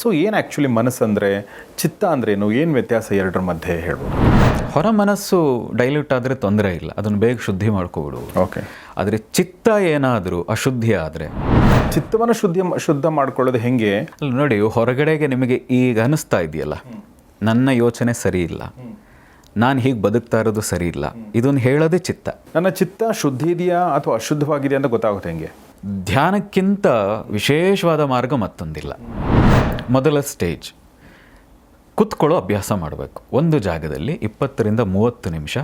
So ಏನು actually ಮನಸ್ಸಂದರೆ ಚಿತ್ತ ಅಂದ್ರೇನು? ಏನು ವ್ಯತ್ಯಾಸ ಎರಡರ ಮಧ್ಯೆ ಹೇಳ್ಬೋದು? ಹೊರ ಮನಸ್ಸು ಡೈಲ್ಯೂಟ್ ಆದರೆ ತೊಂದರೆ ಇಲ್ಲ. ಅದನ್ನು ಬೇಗ ಶುದ್ಧಿ ಮಾಡ್ಕೋಬಿಡು. ಓಕೆ ಆದರೆ ಚಿತ್ತ ಏನಾದರೂ ಅಶುದ್ಧಿ ಆದರೆ? ಚಿತ್ತವನ್ನು ಶುದ್ಧಿ ಶುದ್ಧ ಮಾಡ್ಕೊಳ್ಳೋದು ಹೆಂಗೆ? ಅಲ್ಲಿ ನೋಡಿ ಹೊರಗಡೆಗೆ ನಿಮಗೆ ಈಗ ಅನಿಸ್ತಾ ಇದೆಯಲ್ಲ? ನನ್ನ ಯೋಚನೆ ಸರಿ ಇಲ್ಲ. ನಾನು ಹೀಗೆ ಬದುಕ್ತಾ ಇರೋದು ಸರಿ ಇಲ್ಲ. ಇದನ್ನು ಹೇಳೋದೇ ಚಿತ್ತ. ನನ್ನ ಚಿತ್ತ ಶುದ್ಧಿ ಇದೆಯಾ ಅಥವಾ ಅಶುದ್ಧವಾಗಿದೆ ಅಂತ ಗೊತ್ತಾಗುತ್ತೆ ಹೆಂಗೆ? ಧ್ಯಾನಕ್ಕಿಂತ ವಿಶೇಷವಾದ ಮಾರ್ಗ ಮತ್ತೊಂದಿಲ್ಲ. ಮೊದಲ ಸ್ಟೇಜ್. ಕುತ್ಕೊಳ್ಳೋ ಅಭ್ಯಾಸ ಮಾಡಬೇಕು. ಒಂದು ಜಾಗದಲ್ಲಿ ಇಪ್ಪತ್ತರಿಂದ ಮೂವತ್ತು ನಿಮಿಷ.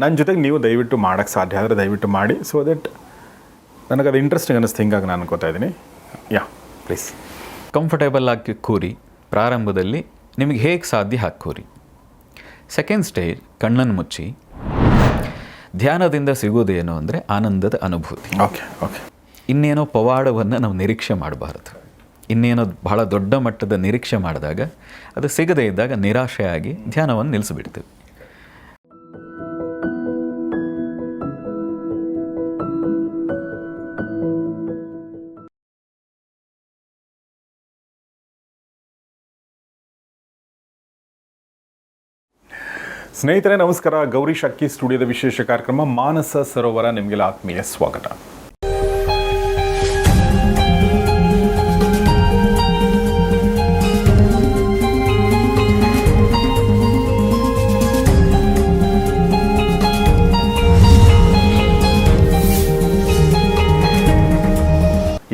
ನನ್ನ ಜೊತೆಗೆ ನೀವು ದಯವಿಟ್ಟು ಮಾಡೋಕ್ಕೆ ಸಾಧ್ಯ ಆದರೆ ದಯವಿಟ್ಟು ಮಾಡಿ. ಸೊ ದಟ್ ನನಗದು ಇಂಟ್ರೆಸ್ಟಿಂಗ್ ಅನ್ನಿಸ್ತು. ಹಿಂಗಾಗಿ ನಾನು ಅನ್ಕೋತಾ ಇದ್ದೀನಿ. ಯಾ ಪ್ಲೀಸ್ ಕಂಫರ್ಟೇಬಲ್ ಆಗಿ ಕೂರಿ. ಪ್ರಾರಂಭದಲ್ಲಿ ನಿಮಗೆ ಹೇಗೆ ಸಾಧ್ಯ ಹಾಕೂರಿ ಕೂರಿ. ಸೆಕೆಂಡ್ ಸ್ಟೇಜ್ ಕಣ್ಣನ್ನು ಮುಚ್ಚಿ. ಧ್ಯಾನದಿಂದ ಸಿಗೋದೇನು ಅಂದರೆ ಆನಂದದ ಅನುಭೂತಿ. ಓಕೆ ಓಕೆ ಇನ್ನೇನೋ ಪವಾಡವನ್ನು ನಾವು ನಿರೀಕ್ಷೆ ಮಾಡಬಾರದು. ಇನ್ನೇನೋ ಬಹಳ ದೊಡ್ಡ ಮಟ್ಟದ ನಿರೀಕ್ಷೆ ಮಾಡಿದಾಗ ಅದು ಸಿಗದೇ ಇದ್ದಾಗ ನಿರಾಶೆಯಾಗಿ ಧ್ಯಾನವನ್ನು ನಿಲ್ಲಿಸಿಬಿಡ್ತೀವಿ. ಸ್ನೇಹಿತರೆ, ನಮಸ್ಕಾರ. ಗೌರಿ ಶಕ್ಕಿ ಸ್ಟುಡಿಯೋದ ವಿಶೇಷ ಕಾರ್ಯಕ್ರಮ ಮಾನಸ ಸರೋವರ. ನಿಮಗೆಲ್ಲ ಆತ್ಮೀಯ ಸ್ವಾಗತ.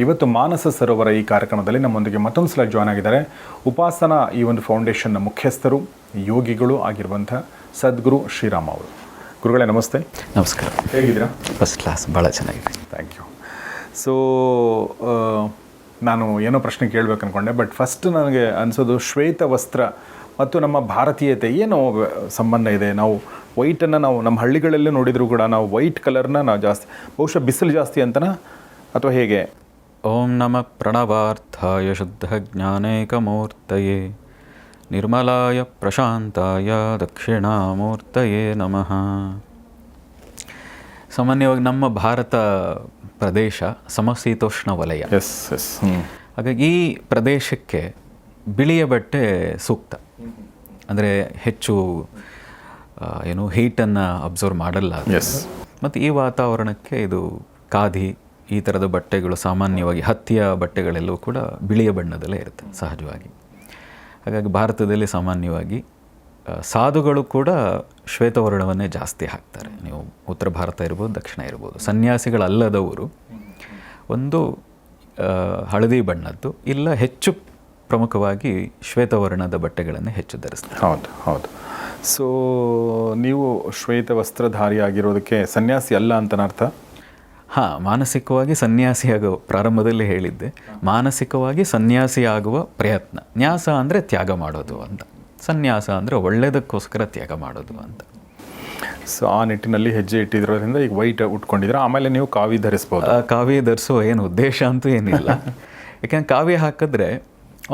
ಇವತ್ತು ಮಾನಸ ಸರೋವರ ಈ ಕಾರ್ಯಕ್ರಮದಲ್ಲಿ ನಮ್ಮೊಂದಿಗೆ ಮತ್ತೊಂದು ಸಲ ಜಾಯ್ನ್ ಆಗಿದ್ದಾರೆ. ಉಪಾಸನಾ ಈ ಒಂದು ಫೌಂಡೇಶನ್ನ ಮುಖ್ಯಸ್ಥರು ಯೋಗಿಗಳು ಆಗಿರುವಂಥ ಸದ್ಗುರು ಶ್ರೀರಾಮ್ ಅವರು. ಗುರುಗಳೇ ನಮಸ್ತೆ. ನಮಸ್ಕಾರ. ಹೇಗಿದ್ದೀರಾ? ಫಸ್ಟ್ ಕ್ಲಾಸ್ ಭಾಳ ಚೆನ್ನಾಗಿದೆ. ಥ್ಯಾಂಕ್ ಯು ಸೊ ನಾನು ಏನೋ ಪ್ರಶ್ನೆ ಕೇಳಬೇಕು ಅಂದ್ಕೊಂಡೆ ಬಟ್ ಫಸ್ಟ್ ನನಗೆ ಅನಿಸೋದು ಶ್ವೇತ ವಸ್ತ್ರ ಮತ್ತು ನಮ್ಮ ಭಾರತೀಯತೆ ಏನು ಸಂಬಂಧ ಇದೆ? ನಾವು ವೈಟನ್ನು ನಾವು ನಮ್ಮ ಹಳ್ಳಿಗಳಲ್ಲೇ ನೋಡಿದರೂ ಕೂಡ ನಾವು ವೈಟ್ ಕಲರ್ನ ನಾವು ಜಾಸ್ತಿ ಬಹುಶಃ ಬಿಸಿಲು ಜಾಸ್ತಿ ಅಂತನಾ? ಅಥವಾ ಹೇಗೆ? ಓಂ ನಮ ಪ್ರಣವಾರ್ಥಾಯ ಶುದ್ಧ ಜ್ಞಾನೈಕಮೂರ್ತಯೇ ನಿರ್ಮಲಾಯ ಪ್ರಶಾಂತಾಯ ದಕ್ಷಿಣಾಮೂರ್ತಯೇ ನಮಃ. ಸಾಮಾನ್ಯವಾಗಿ ನಮ್ಮ ಭಾರತ ಪ್ರದೇಶ ಸಮಶೀತೋಷ್ಣ ವಲಯ. ಎಸ್ ಎಸ್ ಹಾಗಾಗಿ ಈ ಪ್ರದೇಶಕ್ಕೆ ಬಿಳಿಯ ಬಟ್ಟೆ ಸೂಕ್ತ. ಅಂದರೆ ಹೆಚ್ಚು ಏನು ಹೀಟನ್ನು ಅಬ್ಸರ್ವ್ ಮಾಡಲ್ಲ. ಎಸ್ ಮತ್ತು ಈ ವಾತಾವರಣಕ್ಕೆ ಇದು ಖಾದಿ ಈ ಥರದ ಬಟ್ಟೆಗಳು ಸಾಮಾನ್ಯವಾಗಿ ಹತ್ತಿಯ ಬಟ್ಟೆಗಳೆಲ್ಲವೂ ಕೂಡ ಬಿಳಿಯ ಬಣ್ಣದಲ್ಲೇ ಇರುತ್ತೆ, ಸಹಜವಾಗಿ. ಹಾಗಾಗಿ ಭಾರತದಲ್ಲಿ ಸಾಮಾನ್ಯವಾಗಿ ಸಾಧುಗಳು ಕೂಡ ಶ್ವೇತವರ್ಣವನ್ನೇ ಜಾಸ್ತಿ ಹಾಕ್ತಾರೆ. ನೀವು ಉತ್ತರ ಭಾರತ ಇರ್ಬೋದು, ದಕ್ಷಿಣ ಇರ್ಬೋದು. ಸನ್ಯಾಸಿಗಳಲ್ಲದವರು ಒಂದು ಹಳದಿ ಬಣ್ಣದ್ದು, ಇಲ್ಲ ಹೆಚ್ಚು ಪ್ರಮುಖವಾಗಿ ಶ್ವೇತವರ್ಣದ ಬಟ್ಟೆಗಳನ್ನು ಹೆಚ್ಚು ಧರಿಸ್ತಾರೆ. ಹೌದು ಹೌದು. ಸೊ, ನೀವು ಶ್ವೇತ ವಸ್ತ್ರಧಾರಿ ಆಗಿರೋದಕ್ಕೆ ಸನ್ಯಾಸಿ ಅಲ್ಲ ಅಂತನ ಅರ್ಥ? ಹಾಂ ಮಾನಸಿಕವಾಗಿ ಸನ್ಯಾಸಿಯಾಗುವ ಪ್ರಾರಂಭದಲ್ಲಿ ಹೇಳಿದ್ದೆ. ಮಾನಸಿಕವಾಗಿ ಸನ್ಯಾಸಿಯಾಗುವ ಪ್ರಯತ್ನ. ನ್ಯಾಸ ಅಂದರೆ ತ್ಯಾಗ ಮಾಡೋದು ಅಂತ. ಸನ್ಯಾಸ ಅಂದರೆ ಒಳ್ಳೆಯದಕ್ಕೋಸ್ಕರ ತ್ಯಾಗ ಮಾಡೋದು ಅಂತ. ಸೊ ಆ ನಿಟ್ಟಿನಲ್ಲಿ ಹೆಜ್ಜೆ ಇಟ್ಟಿದ್ರೋದ್ರಿಂದ ಈಗ ವೈಟ್ ಉಟ್ಕೊಂಡಿದ್ರೆ ಆಮೇಲೆ ನೀವು ಕಾವಿ ಧರಿಸ್ಬೋದು. ಕಾವಿ ಧರಿಸುವ ಏನು ಉದ್ದೇಶ ಅಂತೂ ಏನಿಲ್ಲ. ಯಾಕೆಂದ್ರೆ ಕಾವಿ ಹಾಕಿದ್ರೆ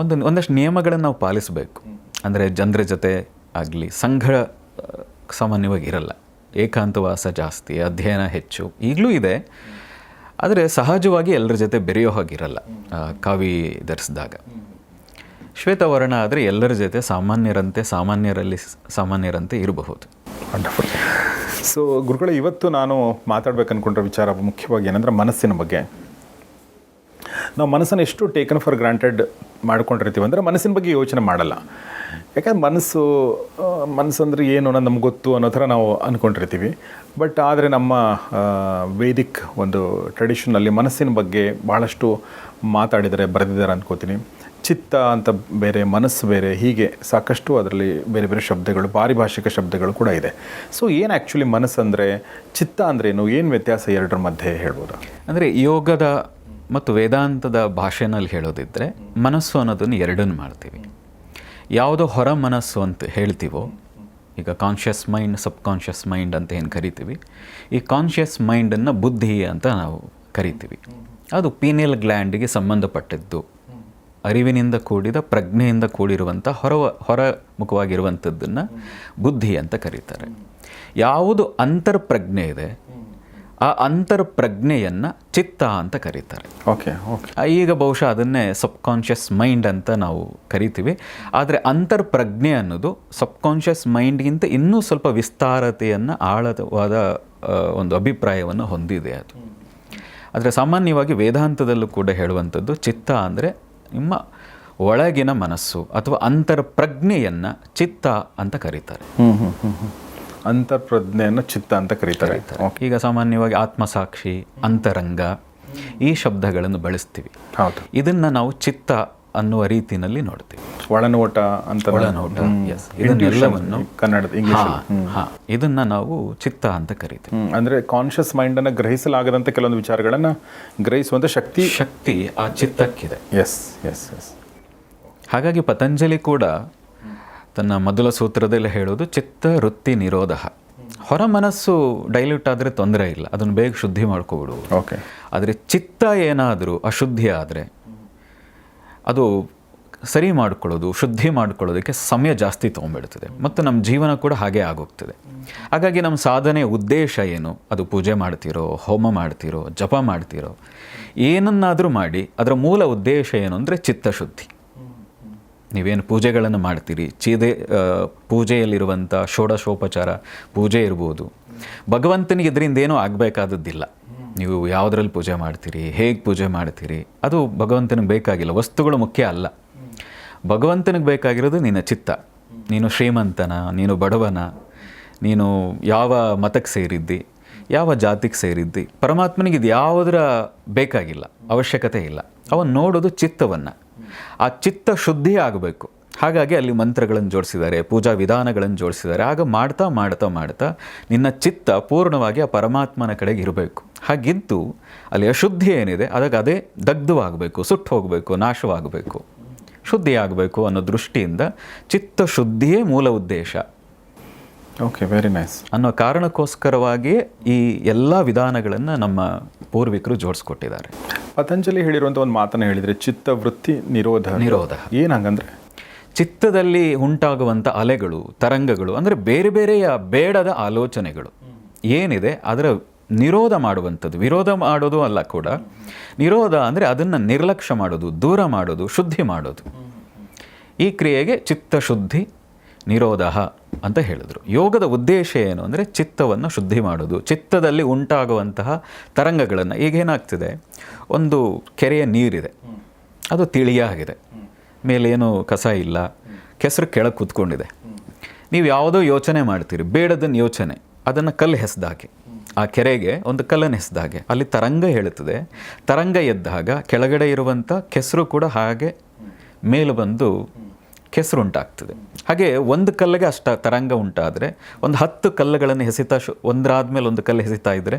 ಒಂದು ಒಂದಷ್ಟು ನಿಯಮಗಳನ್ನು ನಾವು ಪಾಲಿಸಬೇಕು. ಅಂದರೆ ಜನರ ಜೊತೆ ಆಗಲಿ ಸಂಘ ಸಾಮಾನ್ಯವಾಗಿ ಇರಲ್ಲ. ಏಕಾಂತವಾಸ ಜಾಸ್ತಿ ಅಧ್ಯಯನ ಹೆಚ್ಚು ಈಗಲೂ ಇದೆ. ಆದರೆ ಸಹಜವಾಗಿ ಎಲ್ಲರ ಜೊತೆ ಬೆರೆಯೋ ಹಾಗಿರಲ್ಲ ಕವಿ ಧರಿಸಿದಾಗ. ಶ್ವೇತವರ್ಣ ಆದರೆ ಎಲ್ಲರ ಜೊತೆ ಸಾಮಾನ್ಯರಂತೆ, ಸಾಮಾನ್ಯರಲ್ಲಿ ಸಾಮಾನ್ಯರಂತೆ ಇರಬಹುದು. ಸೊ ಗುರುಗಳೇ, ಇವತ್ತು ನಾನು ಮಾತಾಡ್ಬೇಕು ಅಂದ್ಕೊಂಡ್ರೆ ವಿಚಾರ ಮುಖ್ಯವಾಗಿ ಏನಂದ್ರೆ ಮನಸ್ಸಿನ ಬಗ್ಗೆ. ನಾವು ಮನಸ್ಸನ್ನು ಎಷ್ಟು ಟೇಕನ್ ಫಾರ್ ಗ್ರಾಂಟೆಡ್ ಮಾಡ್ಕೊಂಡಿರ್ತೀವಿ ಅಂದರೆ ಮನಸ್ಸಿನ ಬಗ್ಗೆ ಯೋಚನೆ ಮಾಡಲ್ಲ. ಯಾಕಂದ್ರೆ ಮನಸ್ಸು ಆ, ಮನಸ್ಸಂದ್ರೆ ಏನು ಅನ್ನೋದು ನಮ್ಗೆ ಗೊತ್ತು ಅನ್ನೋ ಥರ ನಾವು ಅಂದ್ಕೊಂಡಿರ್ತೀವಿ ಬಟ್ ಆದರೆ ನಮ್ಮ ವೇದಿಕ್ ಒಂದು ಟ್ರೆಡಿಷನಲ್ಲಿ ಮನಸ್ಸಿನ ಬಗ್ಗೆ ಭಾಳಷ್ಟು ಮಾತಾಡಿದರೆ ಬರೆದಿದ್ದಾರೆ ಅಂದ್ಕೋತೀನಿ ಚಿತ್ತ ಅಂತ ಬೇರೆ ಮನಸ್ಸು ಬೇರೆ ಹೀಗೆ ಸಾಕಷ್ಟು ಅದರಲ್ಲಿ ಬೇರೆ ಬೇರೆ ಶಬ್ದಗಳು ಪಾರಿಭಾಷಿಕ ಶಬ್ದಗಳು ಕೂಡ ಇದೆ. ಸೊ ಏನು ಆ್ಯಕ್ಚುಲಿ ಮನಸ್ಸಂದರೆ ಚಿತ್ತ ಅಂದ್ರೇನು ಏನು? ವ್ಯತ್ಯಾಸ ಎರಡರ ಮಧ್ಯೆ ಹೇಳ್ಬೋದು? ಅಂದರೆ ಯೋಗದ ಮತ್ತು ವೇದಾಂತದ ಭಾಷೆನಲ್ಲಿ ಹೇಳೋದಿದ್ದರೆ ಮನಸ್ಸು ಅನ್ನೋದನ್ನು ಎರಡನ್ನು ಮಾಡ್ತೀವಿ. ಯಾವುದೋ ಹೊರ ಮನಸ್ಸು ಅಂತ ಹೇಳ್ತೀವೋ, ಈಗ conscious mind subconscious mind ಅಂತ ಏನು ಕರಿತೀವಿ, ಈ ಕಾನ್ಷಿಯಸ್ ಮೈಂಡನ್ನು ಬುದ್ಧಿ ಅಂತ ನಾವು ಕರಿತೀವಿ. ಅದು ಪೀನಿಯಲ್ ಗ್ಲ್ಯಾಂಡಿಗೆ ಸಂಬಂಧಪಟ್ಟಿದ್ದು. ಅರಿವಿನಿಂದ ಕೂಡಿದ, ಪ್ರಜ್ಞೆಯಿಂದ ಕೂಡಿರುವಂಥ ಹೊರ ಹೊರಮುಖವಾಗಿರುವಂಥದ್ದನ್ನು ಬುದ್ಧಿ ಅಂತ ಕರೀತಾರೆ. ಯಾವುದು ಅಂತರ್ಪ್ರಜ್ಞೆ ಇದೆ ಆ ಅಂತರ್ಪ್ರಜ್ಞೆಯನ್ನು ಚಿತ್ತ ಅಂತ ಕರೀತಾರೆ. ಓಕೆ ಓಕೆ ಈಗ ಬಹುಶಃ ಅದನ್ನೇ ಸಬ್ಕಾನ್ಷಿಯಸ್ ಮೈಂಡ್ ಅಂತ ನಾವು ಕರಿತೀವಿ. ಆದರೆ ಅಂತರ್ಪ್ರಜ್ಞೆ ಅನ್ನೋದು ಸಬ್ಕಾನ್ಷಿಯಸ್ ಮೈಂಡ್ಗಿಂತ ಇನ್ನೂ ಸ್ವಲ್ಪ ವಿಸ್ತಾರತೆಯನ್ನು ಆಳವಾದ ಒಂದು ಅಭಿಪ್ರಾಯವನ್ನು ಹೊಂದಿದೆ ಅದು. ಆದರೆ ಸಾಮಾನ್ಯವಾಗಿ ವೇದಾಂತದಲ್ಲೂ ಕೂಡ ಹೇಳುವಂಥದ್ದು ಚಿತ್ತ ಅಂದರೆ ನಿಮ್ಮ ಒಳಗಿನ ಮನಸ್ಸು ಅಥವಾ ಅಂತರ್ಪ್ರಜ್ಞೆಯನ್ನು ಚಿತ್ತ ಅಂತ ಕರೀತಾರೆ. ಅಂತರ್ಪ್ರಜ್ಞೆಯನ್ನು ಚಿತ್ತ ಅಂತ ಕರೀತಾರೆ. ಈಗ ಸಾಮಾನ್ಯವಾಗಿ ಆತ್ಮಸಾಕ್ಷಿ ಅಂತರಂಗ ಈ ಶಬ್ದಗಳನ್ನು ಬಳಸ್ತೀವಿ. ಹೌದು. ಇದನ್ನು ನಾವು ಚಿತ್ತ ಅನ್ನುವ ರೀತಿಯಲ್ಲಿ ನೋಡ್ತೀವಿ. ಒಳನೋಟ ಅಂತ ಒಳನೋಟ. ಇದನ್ನೆಲ್ಲವನ್ನು ಕನ್ನಡದ ಇಂಗ್ಲಿಷ್ ಹಾ, ಹಾ. ಇದನ್ನ ನಾವು ಚಿತ್ತ ಅಂತ ಕರಿತೀವಿ. ಅಂದ್ರೆ ಕಾನ್ಷಿಯಸ್ ಮೈಂಡ್ ಅನ್ನ ಗ್ರಹಿಸಲಾಗದಂತ ಕೆಲವೊಂದು ವಿಚಾರಗಳನ್ನ ಗ್ರಹಿಸುವಂತ ಶಕ್ತಿ ಶಕ್ತಿ ಆ ಚಿತ್ತಕ್ಕಿದೆ. ಎಸ್ ಎಸ್ ಎಸ್ ಹಾಗಾಗಿ ಪತಂಜಲಿ ಕೂಡ ತನ್ನ ಮೊದಲ ಸೂತ್ರದಲ್ಲಿ ಹೇಳೋದು ಚಿತ್ತ ವೃತ್ತಿ ನಿರೋಧ. ಹೊರ ಮನಸ್ಸು ಡೈಲ್ಯೂಟ್ ಆದರೆ ತೊಂದರೆ ಇಲ್ಲ. ಅದನ್ನು ಬೇಗ ಶುದ್ಧಿ ಮಾಡ್ಕೊಬಿಡು. ಓಕೆ ಆದರೆ ಚಿತ್ತ ಏನಾದರೂ ಅಶುದ್ಧಿ ಆದರೆ ಅದು ಸರಿ ಮಾಡ್ಕೊಳ್ಳೋದು ಶುದ್ಧಿ ಮಾಡ್ಕೊಳ್ಳೋದಕ್ಕೆ ಸಮಯ ಜಾಸ್ತಿ ತೊಗೊಂಡ್ಬಿಡ್ತದೆ. ಮತ್ತು ನಮ್ಮ ಜೀವನ ಕೂಡ ಹಾಗೆ ಆಗೋಗ್ತದೆ. ಹಾಗಾಗಿ ನಮ್ಮ ಸಾಧನೆ ಉದ್ದೇಶ ಏನು? ಅದು ಪೂಜೆ ಮಾಡ್ತಿರೋ ಹೋಮ ಮಾಡ್ತಿರೋ ಜಪ ಮಾಡ್ತಿರೋ ಏನನ್ನಾದರೂ ಮಾಡಿ ಅದರ ಮೂಲ ಉದ್ದೇಶ ಏನು ಅಂದರೆ ಚಿತ್ತಶುದ್ಧಿ. ನೀವೇನು ಪೂಜೆಗಳನ್ನು ಮಾಡ್ತೀರಿ? ಚೀದೆ ಪೂಜೆಯಲ್ಲಿರುವಂಥ ಷೋಡಶೋಪಚಾರ ಪೂಜೆ ಇರ್ಬೋದು. ಭಗವಂತನಿಗೆ ಇದರಿಂದ ಏನೂ ಆಗಬೇಕಾದದ್ದಿಲ್ಲ. ನೀವು ಯಾವುದ್ರಲ್ಲಿ ಪೂಜೆ ಮಾಡ್ತೀರಿ? ಹೇಗೆ ಪೂಜೆ ಮಾಡ್ತೀರಿ? ಅದು ಭಗವಂತನಿಗೆ ಬೇಕಾಗಿಲ್ಲ. ವಸ್ತುಗಳು ಮುಖ್ಯ ಅಲ್ಲ. ಭಗವಂತನಿಗೆ ಬೇಕಾಗಿರೋದು ನಿನ್ನ ಚಿತ್ತ. ನೀನು ಶ್ರೀಮಂತನ, ನೀನು ಬಡವನ, ನೀನು ಯಾವ ಮತಕ್ಕೆ ಸೇರಿದ್ದಿ, ಯಾವ ಜಾತಿಗೆ ಸೇರಿದ್ದಿ, ಪರಮಾತ್ಮನಿಗೆ ಇದು ಯಾವುದರ ಬೇಕಾಗಿಲ್ಲ. ಅವಶ್ಯಕತೆ ಇಲ್ಲ. ಅವನು ನೋಡೋದು ಚಿತ್ತವನ್ನು. ಆ ಚಿತ್ತ ಶುದ್ಧಿ ಆಗಬೇಕು. ಹಾಗಾಗಿ ಅಲ್ಲಿ ಮಂತ್ರಗಳನ್ನು ಜೋಡಿಸಿದ್ದಾರೆ, ಪೂಜಾ ವಿಧಾನಗಳನ್ನು ಜೋಡಿಸಿದ್ದಾರೆ. ಆಗ ಮಾಡ್ತಾ ಮಾಡ್ತಾ ಮಾಡ್ತಾ ನಿನ್ನ ಚಿತ್ತ ಪೂರ್ಣವಾಗಿ ಆ ಪರಮಾತ್ಮನ ಕಡೆಗೆ ಇರಬೇಕು. ಹಾಗಿದ್ದು ಅಲ್ಲಿ ಅಶುದ್ಧಿ ಏನಿದೆ, ಅದಕ್ಕೆ ಅದೇ ದಗ್ಧವಾಗಬೇಕು ಸುಟ್ಟು ಹೋಗಬೇಕು, ನಾಶವಾಗಬೇಕು. ಶುದ್ಧಿ ಆಗಬೇಕು ಅನ್ನೋ ದೃಷ್ಟಿಯಿಂದ ಚಿತ್ತ ಶುದ್ಧಿಯೇ ಮೂಲ ಉದ್ದೇಶ. ಓಕೆ ವೆರಿ ನೈಸ್ ಅನ್ನೋ ಕಾರಣಕ್ಕೋಸ್ಕರವಾಗಿ ಈ ಎಲ್ಲ ವಿಧಾನಗಳನ್ನು ನಮ್ಮ ಪೂರ್ವಿಕರು ಜೋಡಿಸ್ಕೊಟ್ಟಿದ್ದಾರೆ. ಪತಂಜಲಿ ಹೇಳಿರುವಂಥ ಒಂದು ಮಾತನ್ನು ಹೇಳಿದರೆ ಚಿತ್ತ ವೃತ್ತಿ ನಿರೋಧ. ನಿರೋಧ. ಏನು ಹಂಗಂದ್ರೆ? ಚಿತ್ತದಲ್ಲಿ ಉಂಟಾಗುವಂಥ ಅಲೆಗಳು ತರಂಗಗಳು ಅಂದರೆ ಬೇರೆ ಬೇರೆಯ ಬೇಡದ ಆಲೋಚನೆಗಳು ಏನಿದೆ ಅದರ ನಿರೋಧ ಮಾಡುವಂಥದ್ದು. ವಿರೋಧ ಮಾಡೋದು ಅಲ್ಲ ಕೂಡ. ನಿರೋಧ ಅಂದರೆ ಅದನ್ನು ನಿರ್ಲಕ್ಷ್ಯ ಮಾಡೋದು ದೂರ ಮಾಡೋದು ಶುದ್ಧಿ ಮಾಡೋದು. ಈ ಕ್ರಿಯೆಗೆ ಚಿತ್ತಶುದ್ಧಿ ನಿರೋಧ ಅಂತ ಹೇಳಿದರು. ಯೋಗದ ಉದ್ದೇಶ ಏನು ಅಂದರೆ ಚಿತ್ತವನ್ನು ಶುದ್ಧಿ ಮಾಡೋದು ಚಿತ್ತದಲ್ಲಿ ಉಂಟಾಗುವಂತಹ ತರಂಗಗಳನ್ನು ಈಗೇನಾಗ್ತಿದೆ ಒಂದು ಕೆರೆಯ ನೀರಿದೆ. ಅದು ತಿಳಿಯಾಗಿದೆ. ಮೇಲೇನು ಕಸ ಇಲ್ಲ. ಕೆಸರು ಕೆಳಗೆ ಕೂತ್ಕೊಂಡಿದೆ. ನೀವು ಯಾವುದೋ ಯೋಚನೆ ಮಾಡ್ತೀರಿ. ಬೇಡದನ್ನ ಯೋಚನೆ. ಅದನ್ನು ಕಲ್ಲು ಹೆಸ್ದಾಗೆ. ಆ ಕೆರೆಗೆ ಒಂದು ಕಲ್ಲನ್ನು ಹೆಸ್ದಾಗೆ. ಅಲ್ಲಿ ತರಂಗ ಹೇಳುತ್ತದೆ. ತರಂಗ ಎದ್ದಾಗ ಕೆಳಗಡೆ ಇರುವಂಥ ಕೆಸರು ಕೂಡ ಹಾಗೆ ಮೇಲೆ ಬಂದು ಕೆಸರು ಉಂಟಾಗ್ತದೆ. ಹಾಗೆ ಒಂದು ಕಲ್ಲಿಗೆ ಅಷ್ಟ ತರಂಗ ಉಂಟಾದರೆ ಒಂದು ಹತ್ತು ಕಲ್ಲುಗಳನ್ನು ಹೆಸಿತಾ ಶು ಒಂದರಾದ್ಮೇಲೆ ಒಂದು ಕಲ್ಲು ಹೆಸಿತಾ ಇದ್ದರೆ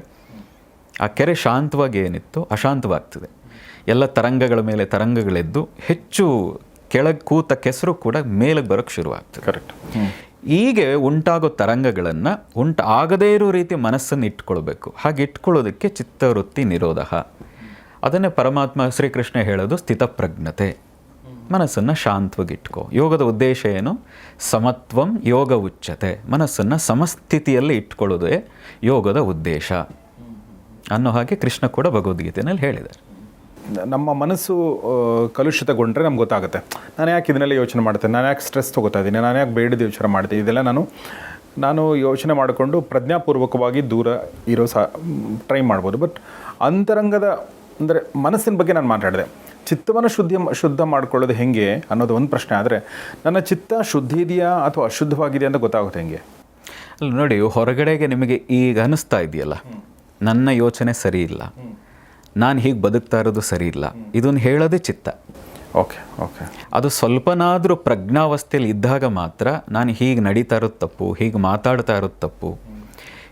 ಆ ಕೆರೆ ಶಾಂತವಾಗಿ ಏನಿತ್ತು ಅಶಾಂತವಾಗ್ತದೆ. ಎಲ್ಲ ತರಂಗಗಳ ಮೇಲೆ ತರಂಗಗಳೆದ್ದು ಹೆಚ್ಚು ಕೆಳಗೆ ಕೂತ ಕೆಸರು ಕೂಡ ಮೇಲಕ್ಕೆ ಬರೋಕ್ಕೆ ಶುರುವಾಗ್ತದೆ. ಕರೆಕ್ಟ್ ಹೀಗೆ ಉಂಟಾಗೋ ತರಂಗಗಳನ್ನು ಉಂಟಾಗದೇ ಇರೋ ರೀತಿ ಮನಸ್ಸನ್ನು ಇಟ್ಕೊಳ್ಬೇಕು. ಹಾಗೆ ಇಟ್ಕೊಳ್ಳೋದಕ್ಕೆ ಚಿತ್ತವೃತ್ತಿ ನಿರೋಧ ಅದನ್ನೇ ಪರಮಾತ್ಮ ಶ್ರೀಕೃಷ್ಣ ಹೇಳೋದು ಸ್ಥಿತಪ್ರಜ್ಞತೆ. ಮನಸ್ಸನ್ನು ಶಾಂತವಾಗಿ ಇಟ್ಕೋ ಯೋಗದ ಉದ್ದೇಶ ಏನು? ಸಮತ್ವಂ ಯೋಗ ಉಚ್ಚತೆ. ಮನಸ್ಸನ್ನು ಸಮಸ್ಥಿತಿಯಲ್ಲಿ ಇಟ್ಕೊಳ್ಳೋದೇ ಯೋಗದ ಉದ್ದೇಶ. ಅನ್ನೋ ಹಾಗೆ ಕೃಷ್ಣ ಕೂಡ ಭಗವದ್ಗೀತೆಯಲ್ಲಿ ಹೇಳಿದ್ದಾರೆ. ನಮ್ಮ ಮನಸ್ಸು ಕಲುಷಿತಗೊಂಡ್ರೆ ನಮ್ಗೆ ಗೊತ್ತಾಗುತ್ತೆ. ನಾನು ಯಾಕೆ ಇದನ್ನೆಲ್ಲ ಯೋಚನೆ ಮಾಡ್ತೇನೆ ನಾನು ಯಾಕೆ ಸ್ಟ್ರೆಸ್ ತೊಗೋತಾ ಇದ್ದೀನಿ? ನಾನು ಯಾಕೆ ಬೇಡದ ಯೋಚನೆ ಮಾಡ್ತೀನಿ ಇದೆಲ್ಲ ನಾನು ನಾನು ಯೋಚನೆ ಮಾಡಿಕೊಂಡು ಪ್ರಜ್ಞಾಪೂರ್ವಕವಾಗಿ ದೂರ ಇರೋ ಸಹ ಟ್ರೈ ಮಾಡ್ಬೋದು. ಬಟ್ ಅಂತರಂಗದ, ಅಂದರೆ ಮನಸ್ಸಿನ ಬಗ್ಗೆ ನಾನು ಮಾತಾಡಿದೆ. ಚಿತ್ತವನ್ನು ಶುದ್ಧಿ ಶುದ್ಧ ಮಾಡ್ಕೊಳ್ಳೋದು ಹೆಂಗೆ ಅನ್ನೋದು ಒಂದು ಪ್ರಶ್ನೆ. ಆದರೆ ನನ್ನ ಚಿತ್ತ ಶುದ್ಧಿ ಇದೆಯಾ ಅಥವಾ ಅಶುದ್ಧವಾಗಿದೆಯಾ ಅಂತ ಗೊತ್ತಾಗುತ್ತೆ ಹೆಂಗೆ? ಅಲ್ಲಿ ನೋಡಿ ಹೊರಗಡೆಗೆ ನಿಮಗೆ ಈಗ ಅನಿಸ್ತಾ ಇದೆಯಲ್ಲ? ನನ್ನ ಯೋಚನೆ ಸರಿ ಇಲ್ಲ. ನಾನು ಹೀಗೆ ಬದುಕ್ತಾ ಇರೋದು ಸರಿ ಇಲ್ಲ. ಇದನ್ನು ಹೇಳೋದೇ ಚಿತ್ತ. Okay okay. ಅದು ಸ್ವಲ್ಪನಾದರೂ ಪ್ರಜ್ಞಾವಸ್ಥೆಯಲ್ಲಿ ಇದ್ದಾಗ ಮಾತ್ರ ನಾನು ಹೀಗೆ ನಡೀತಾ ಇರೋದು ತಪ್ಪು ಹೀಗೆ ಮಾತಾಡ್ತಾ ಇರೋದು ತಪ್ಪು.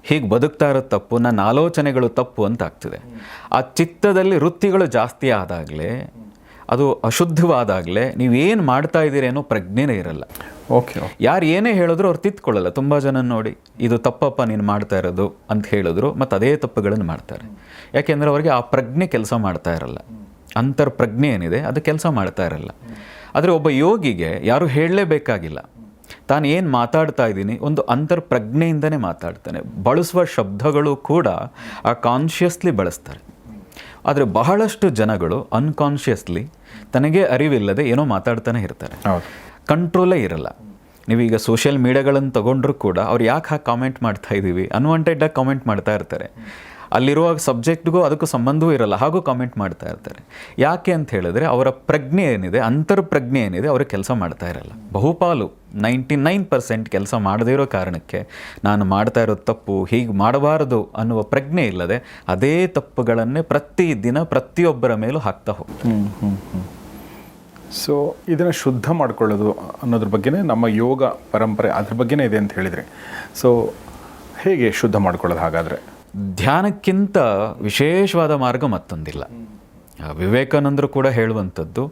ಹೀಗೆ ಬದುಕ್ತಾ ಇರೋದು ತಪ್ಪು ನನ್ನ ಆಲೋಚನೆಗಳು ತಪ್ಪು ಅಂತ ಆಗ್ತದೆ. ಆ ಚಿತ್ತದಲ್ಲಿ ವೃತ್ತಿಗಳು ಜಾಸ್ತಿ ಆದಾಗಲೇ ಅದು ಅಶುದ್ಧವಾದಾಗಲೇ ನೀವೇನು ಮಾಡ್ತಾ ಇದ್ದೀರಿ ಅನ್ನೋ ಪ್ರಜ್ಞೆನೇ ಇರಲ್ಲ. ಓಕೆ ಯಾರು ಏನೇ ಹೇಳಿದ್ರು ಅವ್ರು ತಿತ್ಕೊಳ್ಳಲ್ಲ. ತುಂಬ ಜನ ನೋಡಿ ಇದು ತಪ್ಪಪ್ಪ ನೀನು ಮಾಡ್ತಾ ಇರೋದು ಅಂತ ಹೇಳಿದ್ರು ಮತ್ತು ಅದೇ ತಪ್ಪುಗಳನ್ನು ಮಾಡ್ತಾರೆ. ಯಾಕೆಂದರೆ ಅವರಿಗೆ ಆ ಪ್ರಜ್ಞೆ ಕೆಲಸ ಮಾಡ್ತಾ ಇರಲ್ಲ. ಅಂತರ್ಪ್ರಜ್ಞೆ ಏನಿದೆ ಅದು ಕೆಲಸ ಮಾಡ್ತಾ ಇರಲ್ಲ. ಆದರೆ ಒಬ್ಬ ಯೋಗಿಗೆ ಯಾರು ಹೇಳಲೇಬೇಕಾಗಿಲ್ಲ. ತಾನು ಏನು ಮಾತಾಡ್ತಾ ಇದ್ದೀನಿ ಒಂದು ಅಂತರ್ಪ್ರಜ್ಞೆಯಿಂದನೇ ಮಾತಾಡ್ತಾನೆ. ಬಳಸುವ ಶಬ್ದಗಳು ಕೂಡ ಆ ಕಾನ್ಷಿಯಸ್ಲಿ ಬಳಸ್ತಾರೆ. ಆದರೆ ಬಹಳಷ್ಟು ಜನಗಳು ಅನ್ಕಾನ್ಷಿಯಸ್ಲಿ ತನಗೆ ಅರಿವಿಲ್ಲದೆ ಏನೋ ಮಾತಾಡ್ತಾನೆ ಇರ್ತಾರೆ. ಕಂಟ್ರೋಲೇ ಇರಲ್ಲ. ನೀವೀಗ ಸೋಷಿಯಲ್ ಮೀಡಿಯಾಗಳನ್ನು ತಗೊಂಡ್ರೂ ಕೂಡ ಅವ್ರು ಯಾಕೆ ಹಾಗೆ ಕಾಮೆಂಟ್ ಮಾಡ್ತಾ ಇದ್ದೀವಿ ಅನ್ವಾಂಟೆಡಾಗಿ ಕಾಮೆಂಟ್ ಮಾಡ್ತಾ ಇರ್ತಾರೆ. ಅಲ್ಲಿರುವ ಸಬ್ಜೆಕ್ಟ್ಗೂ ಅದಕ್ಕೂ ಸಂಬಂಧವೂ ಇರಲ್ಲ. ಹಾಗೂ ಕಾಮೆಂಟ್ ಮಾಡ್ತಾ ಇರ್ತಾರೆ. ಯಾಕೆ ಅಂತ ಹೇಳಿದ್ರೆ ಅವರ ಪ್ರಜ್ಞೆ ಏನಿದೆ, ಅಂತರ್ಪ್ರಜ್ಞೆ ಏನಿದೆ, ಅವರು ಕೆಲಸ ಮಾಡ್ತಾ ಇರಲ್ಲ. ಬಹುಪಾಲು ನೈಂಟಿ ನೈನ್ ಪರ್ಸೆಂಟ್ ಕೆಲಸ ಮಾಡದೇ ಇರೋ ಕಾರಣಕ್ಕೆ ನಾನು ಮಾಡ್ತಾ ಇರೋ ತಪ್ಪು, ಹೀಗೆ ಮಾಡಬಾರದು ಅನ್ನುವ ಪ್ರಜ್ಞೆ ಇಲ್ಲದೆ ಅದೇ ತಪ್ಪುಗಳನ್ನೇ ಪ್ರತಿದಿನ ಪ್ರತಿಯೊಬ್ಬರ ಮೇಲೂ ಹಾಕ್ತಾ ಹೋಗ್ತಾರೆ. ಸೊ ಇದನ್ನು ಶುದ್ಧ ಮಾಡ್ಕೊಳ್ಳೋದು ಅನ್ನೋದ್ರ ಬಗ್ಗೆನೇ ನಮ್ಮ ಯೋಗ ಪರಂಪರೆ ಅದ್ರ ಬಗ್ಗೆನೇ ಇದೆ ಅಂತ ಹೇಳಿದರೆ. ಸೊ ಹೇಗೆ ಶುದ್ಧ ಮಾಡ್ಕೊಳ್ಳೋದು ಹಾಗಾದರೆ? ಧ್ಯಾನಕ್ಕಿಂತ ವಿಶೇಷವಾದ ಮಾರ್ಗ ಮತ್ತೊಂದಿಲ್ಲ. ವಿವೇಕಾನಂದರು ಕೂಡ ಹೇಳುವಂಥದ್ದು,